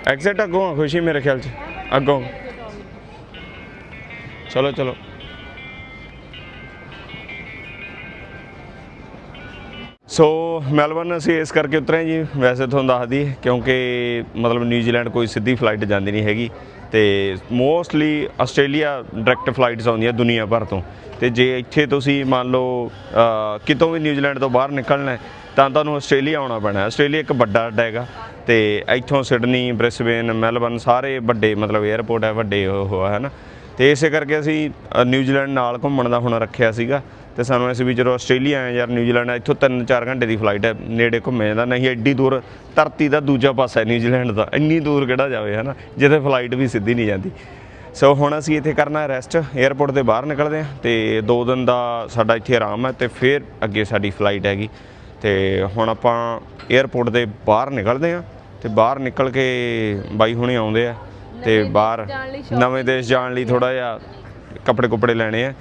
ਐਗਜ਼ੈਕਟ ਅੱਗੋਂ ਆ, ਖੁਸ਼ੀ ਮੇਰੇ ਖਿਆਲ ਚ। ਅੱਗੋਂ। ਚਲੋ ਚਲੋ। ਸੋ ਮੈਲਬਨ ਅਸੀਂ ਇਸ ਕਰਕੇ ਉਤਰੇ ਜੀ। ਵੈਸੇ ਤੁਹਾਨੂੰ ਦੱਸ ਦਈਏ, ਕਿਉਂਕਿ ਮਤਲਬ ਨਿਊਜ਼ੀਲੈਂਡ ਕੋਈ ਸਿੱਧੀ ਫਲਾਈਟ ਜਾਂਦੀ ਨਹੀਂ ਹੈਗੀ। ਤੇ ਮੋਸਟਲੀ ਆਸਟ੍ਰੇਲੀਆ ਡਾਇਰੈਕਟ ਫਲਾਈਟਸ ਆਉਂਦੀਆਂ ਦੁਨੀਆ ਭਰ ਤੋਂ। ਤੇ ਜੇ ਇੱਥੇ ਤੁਸੀਂ ਮੰਨ ਲਓ ਕਿਤੋਂ ਵੀ ਨਿਊਜ਼ੀਲੈਂਡ ਤੋਂ ਬਾਹਰ ਨਿਕਲਣਾ ਹੈ, ਤਾਂ ਤੁਹਾਨੂੰ ਆਸਟ੍ਰੇਲੀਆ ਆਉਣਾ ਪੈਣਾ ਆਸਟ੍ਰੇਲੀਆ ਇੱਕ ਵੱਡਾ ਅੱਡਾ ਹੈਗਾ ਤੇ ਇੱਥੋਂ ਸਿਡਨੀ ਬ੍ਰਿਸਬੇਨ ਮੈਲਬਨ ਸਾਰੇ ਵੱਡੇ ਮਤਲਬ 에ਅਰਪੋਰਟ ਹੈ ਵੱਡੇ ਉਹ ਹੈ ਨਾ। ਤੇ ਇਸੇ ਕਰਕੇ ਅਸੀਂ ਨਿਊਜ਼ੀਲੈਂਡ ਨਾਲ ਘੁੰਮਣ ਦਾ ਹੁਣ ਰੱਖਿਆ ਸੀਗਾ। ਤੇ ਸਾਨੂੰ ਅਸੀਂ ਵੀ ਜਦੋਂ ਆਸਟ੍ਰੇਲੀਆ ਆਏ ਯਾਰ ਨਿਊਜ਼ੀਲੈਂਡ ਇੱਥੋਂ 3-4 ਘੰਟੇ ਦੀ ਫਲਾਈਟ ਹੈ ਨੇੜੇ ਘੁੰਮੇ ਜਾਂਦਾ ਨਹੀਂ ਐਡੀ ਦੂਰ ਧਰਤੀ ਦਾ ਦੂਜਾ ਪਾਸਾ ਹੈ ਨਿਊਜ਼ੀਲੈਂਡ ਦਾ ਇੰਨੀ ਦੂਰ ਕਿਹੜਾ ਜਾਵੇ ਹੈ ਨਾ ਜਿੱਥੇ ਫਲਾਈਟ ਵੀ ਸਿੱਧੀ ਨਹੀਂ ਜਾਂਦੀ। ਸੋ ਹੁਣ ਅਸੀਂ ਇੱਥੇ ਕਰਨਾ ਰੈਸਟ 에ਅਰਪੋਰਟ ਦੇ ਬਾਹਰ ਨਿਕਲਦੇ ਹਾਂ ਤੇ 2 ਦਿਨ ਦਾ ਸਾਡਾ ਇੱਥੇ ਆਰਾਮ ਹੈ ਤੇ ਫਿਰ ਅੱਗੇ ਸਾਡੀ ਫਲਾਈਟ ਹੈਗੀ। ਤੇ ਹੁਣ ਆਪਾਂ 에ਅਰਪੋਰਟ ਦੇ ਬਾਹਰ ਨਿਕਲਦੇ ਹਾਂ ਤੇ ਬਾਹਰ ਨਿਕਲ ਕੇ ਬਾਈ ਹੁਣੇ ਆਉਂਦੇ ਆ ਤੇ ਬਾਹਰ ਨਵੇਂ ਦੇਸ਼ ਜਾਣ ਲਈ ਥੋੜਾ ਜਿਹਾ ਕੱਪੜੇ ਕੁਪੜੇ ਲੈਣੇ ਆ।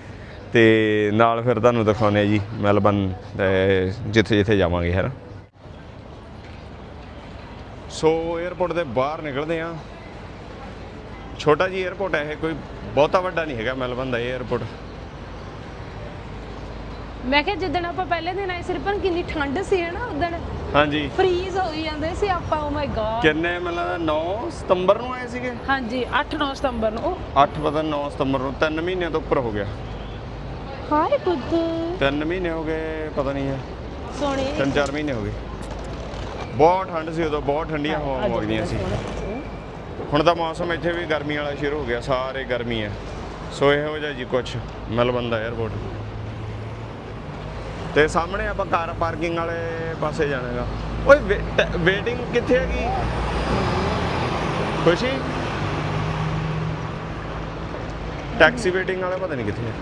ਤੇ ਨਾਲ ਫਿਰ ਤੁਹਾਨੂੰ ਦਿਖਾਉਨੇ ਆ ਜੀ ਮੈਲਬਨ ਜਿੱਥੇ ਜਿੱਥੇ ਜਾਵਾਂਗੇ ਹੈ ਸੋ 에어ਪੋਰਟ ਦੇ ਬਾਹਰ ਨਿਕਲਦੇ ਆ ਛੋਟਾ ਜੀ 에어ਪੋਰਟ ਹੈ ਕੋਈ ਬਹੁਤਾ ਵੱਡਾ ਨਹੀਂ ਹੈਗਾ ਮੈਲਬਨ ਦਾ 에어ਪੋਰਟ ਮੈਂ ਕਿਹਾ ਜਿੱਦਣ ਆਪਾਂ ਪਹਿਲੇ ਦਿਨ ਆਏ ਸਿਰਪਨ ਕਿੰਨੀ ਠੰਡ ਸੀ ਹੈ ਨਾ ਉਦੋਂ ਹਾਂਜੀ। ਫ੍ਰੀਜ਼ ਹੋਈ ਜਾਂਦੇ ਸੀ ਆਪਾਂ ਓ ਮਾਈ ਗॉड ਕਿੰਨੇ ਮਤਲਬ 9 ਸਤੰਬਰ ਨੂੰ ਆਏ ਸੀਗੇ? ਹਾਂਜੀ 8 9 ਸਤੰਬਰ ਨੂੰ। 8 ਪਤਾ 9 ਸਤੰਬਰ ਨੂੰ 3 ਮਹੀਨੇ ਤੋਂ ਉੱਪਰ ਹੋ ਗਿਆ। ਹਾਏ ਪੁੱਤ 3 ਮਹੀਨੇ ਹੋ ਗਏ ਪਤਾ ਨਹੀਂ ਹੈ। ਸੋਹਣੇ। 3-4 ਮਹੀਨੇ ਹੋ ਗਏ। ਬਹੁਤ ਠੰਡ ਸੀ ਉਦੋਂ ਬਹੁਤ ਠੰਡੀਆਂ ਹਵਾਵਾਂ ਵਗਦੀਆਂ ਸੀ। ਹੁਣ ਤਾਂ ਮੌਸਮ ਇੱਥੇ ਵੀ ਗਰਮੀ ਵਾਲਾ ਸ਼ੁਰੂ ਹੋ ਗਿਆ ਸਾਰੇ ਗਰਮੀ ਹੈ ਸੋ ਇਹੋ ਜਿਹਾ ਜੀ ਕੁਛ ਮੈਲਬਨ ਦਾ 에어ਪੋਰਟ ਤੇ ਸਾਹਮਣੇ ਆਪਾਂ ਕਾਰ ਪਾਰਕਿੰਗ ਵਾਲੇ ਪਾਸੇ ਜਾਣਾਗਾ। ਓਏ ਵੇਟਿੰਗ ਕਿੱਥੇ ਹੈਗੀ? ਖੁਸ਼ੀ? ਟੈਕਸੀ ਵੇਟਿੰਗ ਵਾਲਾ ਪਤਾ ਨਹੀਂ ਕਿੱਥੇ ਹੈ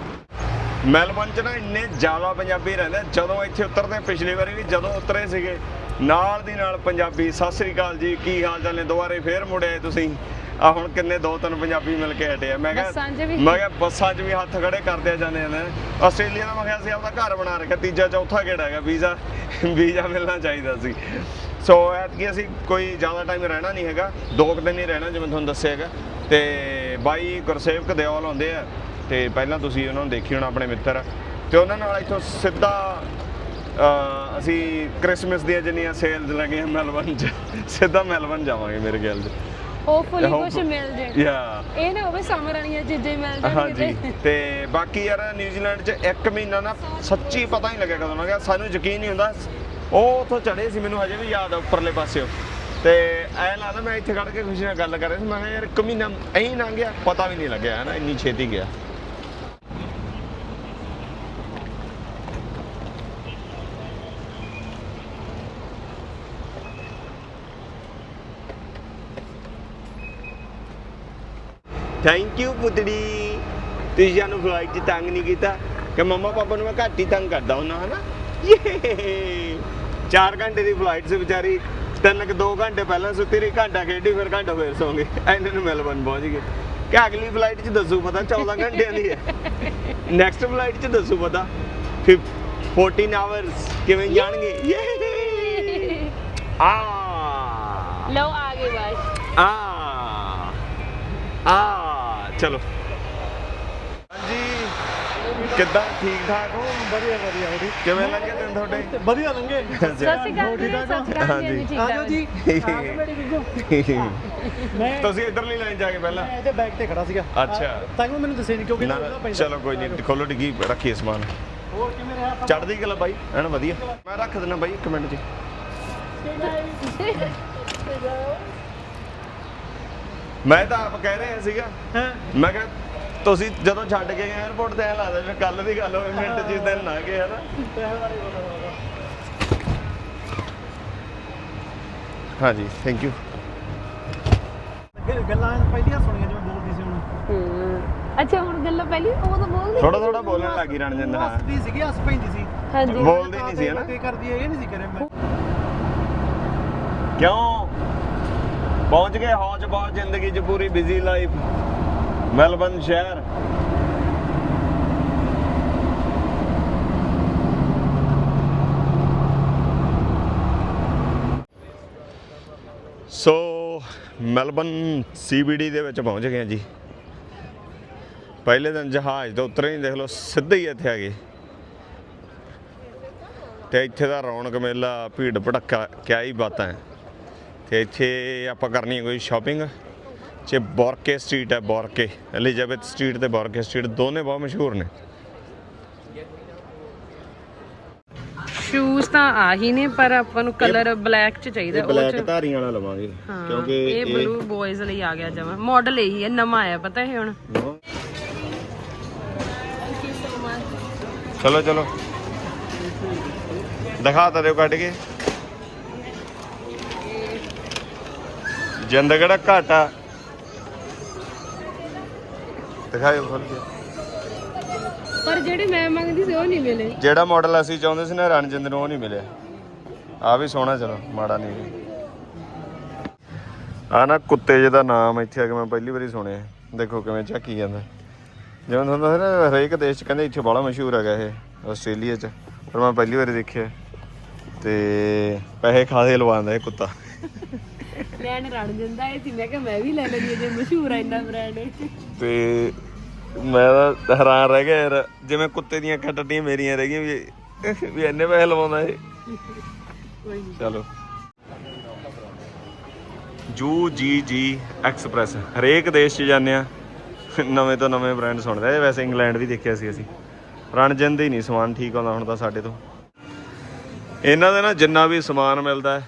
ਮੈਲਬਨ ਚ ਨਾ ਇੰਨੇ ਜ਼ਿਆਦਾ ਪੰਜਾਬੀ ਰਹਿੰਦੇ। ਜਦੋਂ ਇੱਥੇ ਉਤਰਦੇ ਪਿਛਲੀ ਵਾਰੀ ਵੀ ਜਦੋਂ ਉਤਰੇ ਸੀਗੇ। ਨਾਲ ਦੀ ਨਾਲ ਪੰਜਾਬੀ ਸਤਿ ਸ੍ਰੀ ਅਕਾਲ ਜੀ ਕੀ ਹਾਲ ਚਾਲ ਨੇ? ਦੁਬਾਰੇ ਫੇਰ ਮੁੜੇ ਤੁਸੀਂ। ਆ ਹੁਣ ਕਿੰਨੇ ਦੋ ਤਿੰਨ ਪੰਜਾਬੀ ਮਿਲ ਕੇ ਹਟੇ ਆ। ਮੈਂ ਕਿਹਾ। ਮੈਂ ਕਿਹਾ ਬੱਸਾਂ 'ਚ ਵੀ ਹੱਥ ਖੜੇ ਕਰਦੇ ਜਾਂਦੇ ਨੇ ਆਸਟ੍ਰੇਲੀਆ ਦਾ ਮੈਂ ਕਿਹਾ ਸੀ ਆਪਦਾ ਘਰ ਬਣਾ ਰੱਖਿਆ। ਤੀਜਾ ਚੌਥਾ ਕਿਹੜਾ ਹੈਗਾ? ਵੀਜ਼ਾ ਵੀਜ਼ਾ ਮਿਲਣਾ ਚਾਹੀਦਾ ਸੀ। ਸੋ ਐਤਕੀ ਅਸੀਂ ਕੋਈ ਜ਼ਿਆਦਾ ਟਾਈਮ ਰਹਿਣਾ ਨਹੀਂ ਹੈਗਾ। ਦੋ ਕੁ ਦਿਨ ਹੀ ਰਹਿਣਾ ਜਿਵੇਂ ਤੁਹਾਨੂੰ ਦੱਸਿਆ ਹੈਗਾ। ਤੇ ਬਾਈ ਗੁਰਸੇਵਕ ਦਿਓਲ ਆਉਂਦੇ ਆ। ਤੇ ਪਹਿਲਾਂ ਤੁਸੀਂ ਉਹਨਾਂ ਨੂੰ ਦੇਖੀ ਹੋਣਾ ਆਪਣੇ ਮਿੱਤਰ। ਤੇ ਉਹਨਾਂ ਨਾਲ ਇੱਥੋਂ ਸਿੱਧਾ ਅਸੀਂ ਕ੍ਰਿਸਮਸ ਦੀਆਂ ਜਿੰਨੀਆਂ ਸੇਲਸ ਲੱਗੀਆਂ ਮੈਲਬਨ ਚ ਸਿੱਧਾ ਮੈਲਬਨ ਜਾਵਾਂਗੇ ਮੇਰੇ ਖਿਆਲ ਚ ਹੋਪਫੁਲੀ ਕੁਝ ਮਿਲ ਜੇ। ਯਾ ਇਹ ਨਾ ਹੋਵੇ ਸਮਰ ਵਾਲੀਆਂ ਚੀਜ਼ਾਂ ਹੀ ਮਿਲ ਜਾਣ ਹਾਂਜੀ। ਤੇ ਬਾਕੀ ਯਾਰ ਨਿਊਜ਼ੀਲੈਂਡ 'ਚ ਇੱਕ ਮਹੀਨਾ ਨਾ ਸੱਚੀ ਪਤਾ ਨਹੀਂ ਲੱਗਿਆ ਕਦੋਂ ਲੱਗਿਆ ਸਾਨੂੰ ਯਕੀਨ ਨਹੀਂ ਹੁੰਦਾ। ਉਹ ਉੱਥੋਂ ਚੜੇ ਸੀ ਮੈਨੂੰ ਹਜੇ ਵੀ ਯਾਦ ਆ ਉੱਪਰਲੇ ਪਾਸਿਓ। ਤੇ ਐ ਲੱਗਦਾ ਮੈਂ ਇੱਥੇ ਖੜ ਕੇ ਖੁਸ਼ੀ ਨਾਲ ਗੱਲ ਕਰ ਰਿਹਾ ਸੀ। ਮੈਂ ਕਿਹਾ ਯਾਰ ਇੱਕ ਮਹੀਨਾ ਐਂ ਲੰਘ ਗਿਆ। ਪਤਾ ਵੀ ਨਹੀਂ ਲੱਗਿਆ ਹੈ ਨਾ ਇੰਨੀ ਛੇਤੀ ਗਿਆ। ਥੈਂਕ ਯੂ ਪੁੱਤੜੀ ਤੁਸੀਂ ਸਾਨੂੰ ਫਲਾਈਟ 'ਚ ਤੰਗ ਨਹੀਂ ਕੀਤਾ। ਕਿ ਮੰਮਾ ਪਾਪਾ ਨੂੰ ਮੈਂ ਘੱਟ ਹੀ ਤੰਗ ਕਰਦਾ ਹੁੰਦਾ ਹਨਾ? 4 ਘੰਟੇ ਦੀ ਫਲਾਈਟ ਸੀ ਵਿਚਾਰੀ ਤਿੰਨ ਕਿ 2 ਘੰਟੇ ਪਹਿਲਾਂ ਸੁੱਤੀ ਰਹੀ ਘੰਟਾ ਖੇਡੀ ਫਿਰ ਘੰਟਾ ਫੇਰ ਸੌਂ ਐਨੇ ਨੂੰ ਮੈਲਬਨ ਪਹੁੰਚ ਗਏ ਕਿ ਅਗਲੀ ਫਲਾਈਟ 'ਚ ਦੱਸੂ ਪਤਾ 14 ਘੰਟਿਆਂ ਦੀ ਹੈ। ਨੈਕਸਟ ਫਲਾਈਟ 'ਚ ਦੱਸੂ ਪਤਾ। ਫਿਰ 14 ਆਵਰਸ ਕਿਵੇਂ ਜਾਣਗੇ? ਯੇ ਆ। ਲਓ ਆ ਗਏ ਬਸ। ਆ। ਆ। ਚਲੋ। ਹਾਂਜੀ। ਕਿੱਦਾਂ? ਠੀਕ ਠਾਕ ਹੋ? ਵਧੀਆ ਵਧੀਆ ਹੋਰੀ ਕਿਵੇਂ ਲੱਗੇ ਦਿਨ ਤੁਹਾਡੇ? ਵਧੀਆ ਲੰਗੇ। ਸਤਿ ਸ਼੍ਰੀ ਅਕਾਲ ਜੀ ਸਤਿ ਸ਼੍ਰੀ ਅਕਾਲ ਜੀ ਠੀਕ ਠਾਕ ਜੀ? ਮੈਂ ਤੁਸੀਂ ਇਧਰਲੀ ਲਾਈਨ ਜਾ ਕੇ ਪਹਿਲਾਂ? ਇਹਦੇ ਬੈਗ ਤੇ ਖੜਾ ਸੀਗਾ। ਅੱਛਾ। ਤਾਂ ਕਿ ਮੈਨੂੰ ਦੱਸੇ ਨਹੀਂ ਕਿਉਂਕਿ ਨਾ ਪੈਂਦਾ। ਚਲੋ ਕੋਈ ਨਹੀਂ ਖੋਲੋ ਡਿੱਗੀ ਰੱਖੀਏ ਸਮਾਨ। ਹੋਰ ਕਿਵੇਂ ਰਿਹਾ ਚੜਦੀ ਗੱਲ ਬਾਈ ਐਨ ਵਧੀਆ। ਮੈਂ ਰੱਖ ਦਿੰਦਾ ਬਾਈ ਇੱਕ ਮਿੰਟ ਜੀ। ਮੈਂ ਤਾਂ ਆਪ ਕਹਿ ਰਿਹਾ ਸੀਗਾ। ਹਾਂ? ਮੈਂ ਕਿਹਾ ਤੁਸੀਂ ਜਦੋਂ ਛੱਡ ਕੇ ਗਏ 에어ਪੋਰਟ ਤੇ ਐ ਲੱਗਦਾ ਜਿਵੇਂ ਕੱਲ ਦੀ ਗੱਲ ਹੋਵੇ ਮਿੰਟ ਜਿਸ ਦਿਨ ਨਾ ਗਏ ਹਨਾ? ਹਾਂਜੀ ਥੈਂਕ ਯੂ ਫਿਰ ਗੱਲਾਂ ਪਹਿਲੀਆਂ ਸੁਣੀਆਂ ਜਿਵੇਂ ਬੋਲਦੀ ਸੀ ਹੁਣ ਹਮ, ਅੱਛਾ ਹੁਣ ਗੱਲਾਂ ਪਹਿਲੀ ਉਹ ਤਾਂ ਬੋਲਦੀ ਥੋੜਾ ਥੋੜਾ ਬੋਲਣ ਲੱਗੀ ਰਣਜਿੰਦਰ ਹਾਂ। ਹੱਸਦੀ ਸੀਗੀ ਹੱਸ ਪੈਂਦੀ ਸੀ। ਹਾਂਜੀ। ਬੋਲਦੀ ਨਹੀਂ ਸੀ ਹਨਾ? ਕੀ ਕਰਦੀ ਹੈ ਇਹ ਨਹੀਂ ਸੀ ਕਰੇ ਮੈਂ। ਕਿਉਂ? ਪਹੁੰਚ ਗਏ ਹੌਜ ਬਹੁਤ ਜ਼ਿੰਦਗੀ 'ਚ ਪੂਰੀ ਬਿਜ਼ੀ ਲਾਈਫ ਮੈਲਬਨ ਸ਼ਹਿਰ। ਸੋ ਮੈਲਬਨ ਸੀਬੀਡੀ ਦੇ ਵਿੱਚ ਪਹੁੰਚ ਗਏ ਜੀ। ਪਹਿਲੇ ਦਿਨ ਜਹਾਜ਼ ਤੋਂ ਉਤਰੇ ਹੀ ਦੇਖ ਲਓ, ਸਿੱਧੇ ਹੀ ਇੱਥੇ ਆ ਗਏ। ਤੇ ਇੱਥੇ ਦਾ ਰੌਣਕ ਮੇਲਾ ਭੀੜ ਭੜੱਕਾ ਕਿਆ ਹੀ ਬਾਤਾਂ ਹੈ। ਇੱਥੇ ਆਪਾਂ ਕਰਨੀ ਹੈ ਕੋਈ ਸ਼ਾਪਿੰਗ ਚ ਬੋਰਕੇ ਸਟਰੀਟ ਹੈ ਬੋਰਕੇ ਐਲਿਜ਼ਾਬੈਥ ਸਟਰੀਟ ਤੇ ਬੋਰਕੇ ਸਟਰੀਟ ਦੋਨੇ ਬਹੁਤ ਮਸ਼ਹੂਰ ਨੇ। ਸ਼ੂਜ਼ ਤਾਂ ਆ ਹੀ ਨੇ ਪਰ ਆਪਾਂ ਨੂੰ ਕਲਰ ਬਲੈਕ ਚ ਚਾਹੀਦਾ ਬਲੈਕ ਧਾਰੀਆਂ ਵਾਲਾ ਲਵਾਂਗੇ ਕਿਉਂਕਿ ਇਹ ਬਲੂ ਬॉयਜ਼ ਲਈ ਆ ਗਿਆ ਜਮਾ। ਮਾਡਲ ਇਹੀ ਹੈ ਨਵਾਂ ਆਇਆ ਪਤਾ ਇਹ ਹੁਣ? ਚਲੋ ਚਲੋ। ਦਿਖਾ ਤਾ ਦਿਓ ਕੱਢ ਕੇ। ਜਿੰਦ ਕਿਹੜਾ ਘਾਟਾ ਦਿਖਾਇਓ ਖੋਲ ਕੇ। ਪਰ ਜਿਹੜੇ ਮੈਂ ਮੰਗਦੀ ਸੀ ਉਹ ਨਹੀਂ ਮਿਲੇ। ਜਿਹੜਾ ਮਾਡਲ ਅਸੀਂ ਚਾਹੁੰਦੇ ਸੀ ਨਾ ਰਣਜਿੰਦਰ ਨੂੰ ਉਹ ਨਹੀਂ ਮਿਲਿਆ। ਆ ਵੀ ਸੋਹਣਾ ਚਲੋ ਮਾੜਾ ਨਹੀਂ। ਆ ਨਾ ਕੁੱਤੇ ਜਿਹਦਾ ਨਾਮ ਇੱਥੇ ਆ ਕੇ ਮੈਂ ਪਹਿਲੀ ਵਾਰੀ ਸੁਣਿਆ। ਦੇਖੋ ਕਿਵੇਂ ਝਾਕੀ ਜਾਂਦਾ। ਜਿਵੇਂ ਤੁਹਾਨੂੰ ਦੱਸਿਆ ਨਾ ਹਰੇਕ ਦੇਸ਼ 'ਚ ਕਹਿੰਦੇ ਇੱਥੇ ਬੜਾ ਮਸ਼ਹੂਰ ਹੈਗਾ ਇਹ ਆਸਟ੍ਰੇਲੀਆ 'ਚ। ਪਰ ਮੈਂ ਪਹਿਲੀ ਵਾਰੀ ਦੇਖਿਆ। ਤੇ ਪੈਸੇ ਖਾਦੇ ਲਵਾਉਂਦਾ ਇਹ ਕੁੱਤਾ। ਬ੍ਰਾਂਡ ਰਣ ਜਾਂਦਾ ਇਹ ਸੀ। ਮੈਂ ਕਿਹਾ ਮੈਂ ਵੀ ਲੈ ਲੈਣੀ ਜੇ ਮਸ਼ਹੂਰ ਆ ਇੰਨਾ ਬ੍ਰਾਂਡ ਤੇ ਮੈਂ ਤਾਂ ਹੈਰਾਨ ਰਹਿ ਗਿਆ ਯਾਰ ਜਿਵੇਂ ਕੁੱਤੇ ਦੀਆਂ ਅੱਖਾਂ ਟੱਟੀਆਂ ਮੇਰੀਆਂ ਰਹਿ ਗਈਆਂ ਵੀ ਵੀ ਇੰਨੇ ਪੈਸੇ ਲਵਾਉਂਦਾ ਇਹ। ਚਲੋ। ਜੂ ਜੀ ਜੀ ਐਕਸਪ੍ਰੈਸ। ਹਰੇਕ ਦੇਸ਼ 'ਚ ਜਾਂਦੇ ਆ। ਨਵੇਂ ਤੋਂ ਨਵੇਂ ਬ੍ਰਾਂਡ ਸੁਣਦੇ ਆ। ਵੈਸੇ ਇੰਗਲੈਂਡ ਵੀ ਦੇਖਿਆ ਸੀ ਅਸੀਂ। ਰਣਜਨ ਦੇ ਹੀ ਨਹੀਂ ਸਮਾਨ ਠੀਕ ਆਉਂਦਾ ਹੁਣ ਤਾਂ ਸਾਡੇ ਤੋਂ। ਇਹਨਾਂ ਦੇ ਨਾ ਜਿੰਨਾ ਵੀ ਸਮਾਨ ਮਿਲਦਾ ਹੈ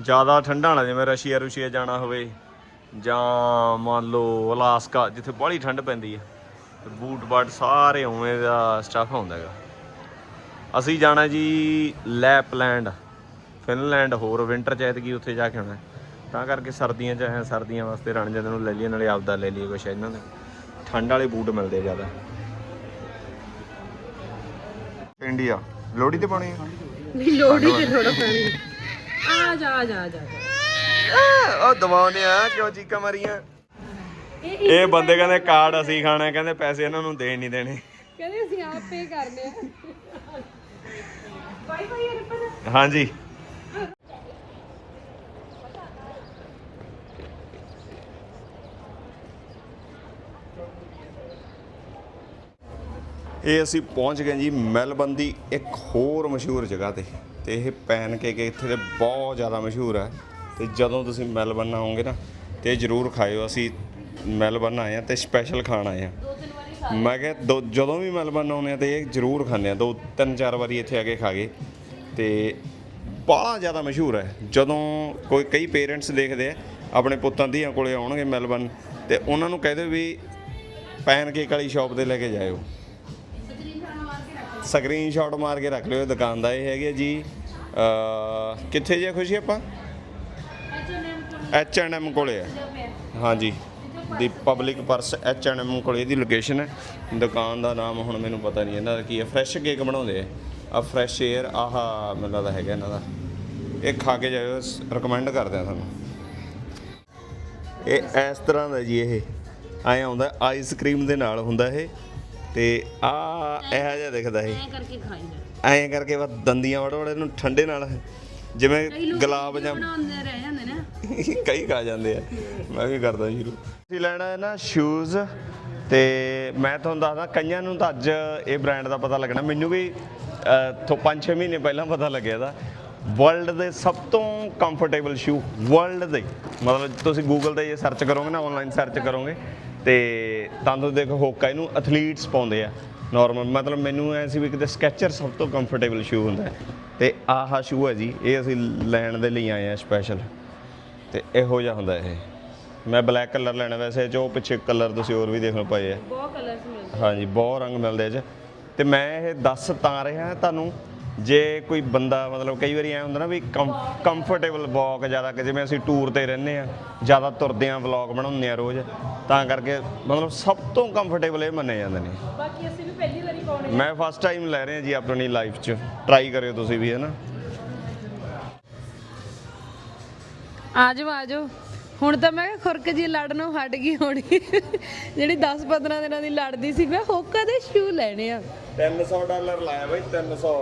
ਜ਼ਿਆਦਾ ਠੰਡਾ ਵਾਲਾ ਜਿਵੇਂ ਰਸ਼ੀਆ ਰੁਸ਼ੀਆ ਜਾਣਾ ਹੋਵੇ ਜਾਂ ਮੰਨ ਲਓ ਅਲਾਸਕਾ, ਜਿੱਥੇ ਬੜੀ ਠੰਡ ਪੈਂਦੀ ਹੈ ਤੇ ਬੂਟ ਬਾਟ ਸਾਰੇ ਉਵੇਂ ਦਾ ਸਟੱਫ ਹੁੰਦਾ ਹੈਗਾ। ਅਸੀਂ ਜਾਣਾ ਜੀ ਲੈਪਲੈਂਡ, ਫਿਨਲੈਂਡ ਹੋਰ, ਵਿੰਟਰ ਚ ਐਤਕੀ ਉੱਥੇ ਜਾ ਕੇ ਆਉਣਾ। ਤਾਂ ਕਰਕੇ ਸਰਦੀਆਂ ਚ ਹੈ ਸਰਦੀਆਂ ਵਾਸਤੇ ਰਣ ਨੂੰ ਲੈ ਲਈਏ, ਨਾਲੇ ਆਪਦਾ ਲੈ ਲਈਏ ਕੁਛ ਇਹਨਾਂ ਦੇ। ਠੰਡ ਵਾਲੇ ਬੂਟ ਮਿਲਦੇ ਜ਼ਿਆਦਾ। ਇੰਡੀਆ ਲੋੜੀ ਤੇ ਪਾਉਣੀ ਆ? ਲੋੜੀ ਤੇ ਥੋੜਾ ਪਾਣੀ ਆ ਜਾ ਆ ਜਾ ਆ ਜਾ ਉਹ ਦਵਾਉਨੇ ਆ ਕਿਉਂ ਚੀਕਾਂ ਮਾਰੀਆਂ? ਇਹ ਬੰਦੇ ਕਹਿੰਦੇ ਕਾਰਡ ਅਸੀਂ ਖਾਣਾ ਹੈ, ਕਹਿੰਦੇ ਪੈਸੇ ਇਹਨਾਂ ਨੂੰ ਦੇਣ ਨਹੀਂ ਦੇਣੇ। ਕਹਿੰਦੇ ਅਸੀਂ ਆਪ ਪੇ ਕਰਦੇ ਆ। ਬਾਈ ਬਾਈ ਅਰਪਨ ਹਾਂਜੀ। ਇਹ ਅਸੀਂ ਪਹੁੰਚ ਗਏ ਜੀ ਮੈਲਬਨ ਦੀ ਇੱਕ ਹੋਰ ਮਸ਼ਹੂਰ ਜਗ੍ਹਾ ਤੇ। ਤੇ ਇਹ ਪੈਨ ਪੈਨਕੇਕ ਇੱਥੇ ਦੇ ਬਹੁਤ ਜ਼ਿਆਦਾ ਮਸ਼ਹੂਰ ਹੈ ਤੇ ਜਦੋਂ ਤੁਸੀਂ ਮੈਲਬਨ ਆਓਗੇ ਨਾ, ਤੇ ਜਰੂਰ ਖਾਇਓ। ਅਸੀਂ ਮੈਲਬਨ ਆਏ ਆ ਤੇ ਸਪੈਸ਼ਲ ਖਾਣ ਆਏ ਆ ਮੈਂ ਕਿਹਾ, ਦੋ- ਜਦੋਂ ਵੀ ਮੈਲਬਨ ਆਉਂਦੇ ਆ ਤੇ ਇਹ ਜਰੂਰ ਖਾਂਦੇ ਆ ਦੋ, ਤਿੰਨ, ਚਾਰ ਵਾਰੀ ਇੱਥੇ ਆ ਕੇ ਖਾ ਗਏ। ਤੇ ਬੜਾ ਜ਼ਿਆਦਾ ਮਸ਼ਹੂਰ ਹੈ। ਜਦੋਂ ਕੋਈ, ਕਈ ਪੇਰੈਂਟਸ ਦੇਖਦੇ ਆ, ਆਪਣੇ ਪੁੱਤਾਂ ਧੀਆਂ ਕੋਲੇ ਆਉਣਗੇ ਮੈਲਬਨ ਤੇ ਉਹਨਾਂ ਨੂੰ ਕਹਦੇ ਵੀ ਪੈਨ ਕੇਕ ਵਾਲੀ ਸ਼ਾਪ ਤੇ ਲੈ ਕੇ ਜਾਇਓ। ਸਕਰੀਨਸ਼ਾਟ ਮਾਰ ਕੇ ਰੱਖ ਲਿਓ ਦੁਕਾਨ ਦਾ ਇਹ ਹੈਗੇ ਜੀ। ਅ ਕਿੱਥੇ ਜੇ ਖੁਸ਼ੀ ਆਪਾਂ? ਐਚ ਐਂਡ ਐਮ ਕੋਲੇ ਆ। ਹਾਂਜੀ। ਦੀ public purse H and M ਕੋਲੇ ਦੀ ਲੋਕੇਸ਼ਨ ਹੈ। ਦੁਕਾਨ ਦਾ ਨਾਮ ਹੁਣ ਮੈਨੂੰ ਪਤਾ ਨਹੀਂ, ਇਹਨਾਂ ਦਾ ਕੀ ਹੈ। ਫਰੈਸ਼ ਕੇਕ ਬਣਾਉਂਦੇ ਆ। ਆ ਫਰੈਸ਼ 에ਅਰ ਆਹਾ ਮੈਨੂੰ ਲੱਗਦਾ ਹੈਗਾ ਇਹਨਾਂ ਦਾ। ਇਹ ਖਾ ਕੇ ਜਾਇਓ ਰეკਮੈਂਡ ਕਰਦੇ ਆ ਤੁਹਾਨੂੰ। ਇਹ ਇਸ ਤਰ੍ਹਾਂ ਦਾ ਜੀ ਇਹ। ਐ ਆਉਂਦਾ ਆਈਸਕ੍ਰੀਮ ਦੇ ਨਾਲ ਹੁੰਦਾ ਇਹ। ਤੇ ਆ ਇਹੋ ਜਿਹਾ ਦਿਖਦਾ ਇਹ ਐ ਕਰਕੇ ਖਾਈਦਾ ਐਂ ਕਰਕੇ ਬਸ ਦੰਦੀਆਂ ਵੜ ਵੜ ਇਹਨੂੰ ਠੰਡੇ ਨਾਲ। ਜਿਵੇਂ ਗੁਲਾਬ ਜਾਂ ਬਣਾਉਂਦੇ ਰਹਿ ਜਾਂਦੇ ਨੇ। ਕਈ ਖਾ ਜਾਂਦੇ ਆ। ਮੈਂ ਵੀ ਕਰਦਾ ਸ਼ੁਰੂ। ਅਸੀਂ ਲੈਣਾ ਹੈ ਨਾ ਸ਼ੂਜ਼ ਤੇ ਮੈਂ ਤੁਹਾਨੂੰ ਦੱਸਦਾ ਕਈਆਂ ਨੂੰ ਤਾਂ ਅੱਜ ਇਹ ਬ੍ਰਾਂਡ ਦਾ ਪਤਾ ਲੱਗਣਾ। ਮੈਨੂੰ ਵੀ ਅਹ, ਤੋਂ 5-6 ਮਹੀਨੇ ਪਹਿਲਾਂ ਪਤਾ ਲੱਗਿਆ ਦਾ ਵਰਲਡ ਦੇ ਸਭ ਤੋਂ ਕੰਫਰਟੇਬਲ ਸ਼ੂ ਵਰਲਡ ਦੇ। ਮਤਲਬ ਤੁਸੀਂ ਗੂਗਲ ਤੇ ਜੇ ਸਰਚ ਕਰੋਗੇ ਨਾ ਆਨਲਾਈਨ ਸਰਚ ਕਰੋਗੇ। ਤੇ ਤੁਹਾਨੂੰ ਦੇਖੋ ਹੋਕਾ ਇਹਨੂੰ ਐਥਲੀਟਸ ਪਾਉਂਦੇ ਆ ਨਾਰਮਲ ਮਤਲਬ ਮੈਨੂੰ ਐ ਸੀ ਵੀ ਕਿਤੇ ਸਕੈਚਰ ਸਭ ਤੋਂ ਕੰਫਰਟੇਬਲ ਸ਼ੂ ਹੁੰਦਾ ਤੇ ਆਹ ਸ਼ੂ ਹੈ ਜੀ ਇਹ ਅਸੀਂ ਲੈਣ ਦੇ ਲਈ ਆਏ ਆ ਸਪੈਸ਼ਲ ਤੇ ਇਹੋ ਜਿਹਾ ਹੁੰਦਾ ਇਹ। ਮੈਂ ਬਲੈਕ ਕਲਰ ਲੈਣਾ ਵੈਸੇ ਜੋ ਪਿੱਛੇ ਕਲਰ ਤੁਸੀਂ ਹੋਰ ਵੀ ਦੇਖ ਲਓ ਪਏ ਆ। ਬਹੁਤ ਕਲਰਸ ਮਿਲਦੇ ਹਾਂਜੀ ਬਹੁਤ ਰੰਗ ਮਿਲਦੇ ਇਹ 'ਚ। ਤੇ ਮੈਂ ਇਹ ਦੱਸ ਤਾਂ ਰਿਹਾ ਤੁਹਾਨੂੰ ਜੇ ਕੋਈ ਬੰਦਾ ਮਤਲਬ ਕਈ ਵਾਰੀ ਐ ਹੁੰਦਾ ਨਾ ਵੀ ਕੰਫਰਟੇਬਲ ਵਾਕ ਜ਼ਿਆਦਾ ਕਿ ਜਿਵੇਂ ਅਸੀਂ ਟੂਰ ਤੇ ਰਹਿੰਦੇ ਆ ਜ਼ਿਆਦਾ ਤੁਰਦੇ ਆ ਵਲੌਗ ਬਣਾਉਂਦੇ ਆ ਰੋਜ਼ ਤਾਂ ਕਰਕੇ ਮਤਲਬ ਸਭ ਤੋਂ ਕੰਫਰਟੇਬਲ ਇਹ ਮੰਨੇ ਜਾਂਦੇ ਨੇ। ਬਾਕੀ ਅਸੀਂ ਵੀ ਪਹਿਲੀ ਵਾਰੀ ਪਾਉਣੇ ਮੈਂ ਫਸਟ ਟਾਈਮ ਲੈ ਰਿਹਾ ਜੀ ਆਪਣੀ ਲਾਈਫ 'ਚ ਟਰਾਈ ਕਰਿਓ ਤੁਸੀਂ ਵੀ ਹੈ ਨਾ ਆਜੋ ਆਜੋ। ਹੁਣ ਤਾਂ ਮੈਂ ਖੁਰਕ ਜੀ ਲੜਨੋਂ ਹਟ ਗਈ ਹੋਣੀ। ਜਿਹੜੀ 10 15 ਦਿਨਾਂ ਦੀ ਲੜਦੀ ਸੀ ਮੈਂ ਹੋਕਾ ਦੇ ਸ਼ੂ ਲੈਣੇ ਆ? 300 ਡਾਲਰ ਲਾਇਆ ਬਾਈ 300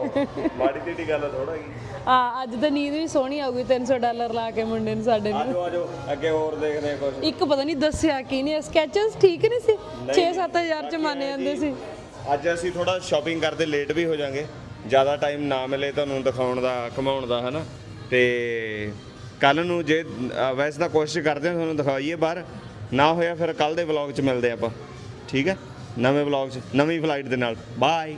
ਮਾੜੀ ਢੀਡੀ ਗੱਲ ਥੋੜਾ ਕੀ ਆ ਅੱਜ ਤਾਂ ਨੀਂਦ ਵੀ ਸੋਹਣੀ ਆਊਗੀ 300 ਡਾਲਰ ਲਾ ਕੇ ਮੁੰਡੇ ਨੂੰ ਸਾਡੇ ਨੂੰ ਆਜੋ ਆਜੋ ਅੱਗੇ ਹੋਰ ਦੇਖਦੇ ਆ ਕੁਝ ਇੱਕ ਪਤਾ ਨਹੀਂ ਦੱਸਿਆ ਕੀ ਨਹੀਂ ਸਕੈਚਸ ਠੀਕ ਨਹੀਂ ਸੀ 6-7000 ਚ ਮੰਨੇ ਜਾਂਦੇ ਸੀ। ਅੱਜ ਅਸੀਂ ਥੋੜਾ ਸ਼ਾਪਿੰਗ ਕਰਦੇ ਲੇਟ ਵੀ ਹੋ ਜਾਾਂਗੇ। ਜ਼ਿਆਦਾ ਟਾਈਮ ਨਾ ਮਿਲੇ ਤੁਹਾਨੂੰ ਦਿਖਾਉਣ ਦਾ ਘਮਾਉਣ ਦਾ ਹਨਾ? ਤੇ ਕੱਲ ਨੂੰ ਜੇ ਵੈਸੇ ਤਾਂ ਕੋਸ਼ਿਸ਼ ਕਰਦੇ ਹਾਂ ਤੁਹਾਨੂੰ ਦਿਖਾਈਏ ਬਾਹਰ। ਨਾ ਹੋਇਆ ਫਿਰ ਕੱਲ ਦੇ ਵਲੌਗ 'ਚ ਮਿਲਦੇ ਆਪਾਂ। ਠੀਕ ਹੈ? ਨਵੇਂ ਵਲੌਗ 'ਚ ਨਵੀਂ ਫਲਾਈਟ ਦੇ ਨਾਲ। ਬਾਏ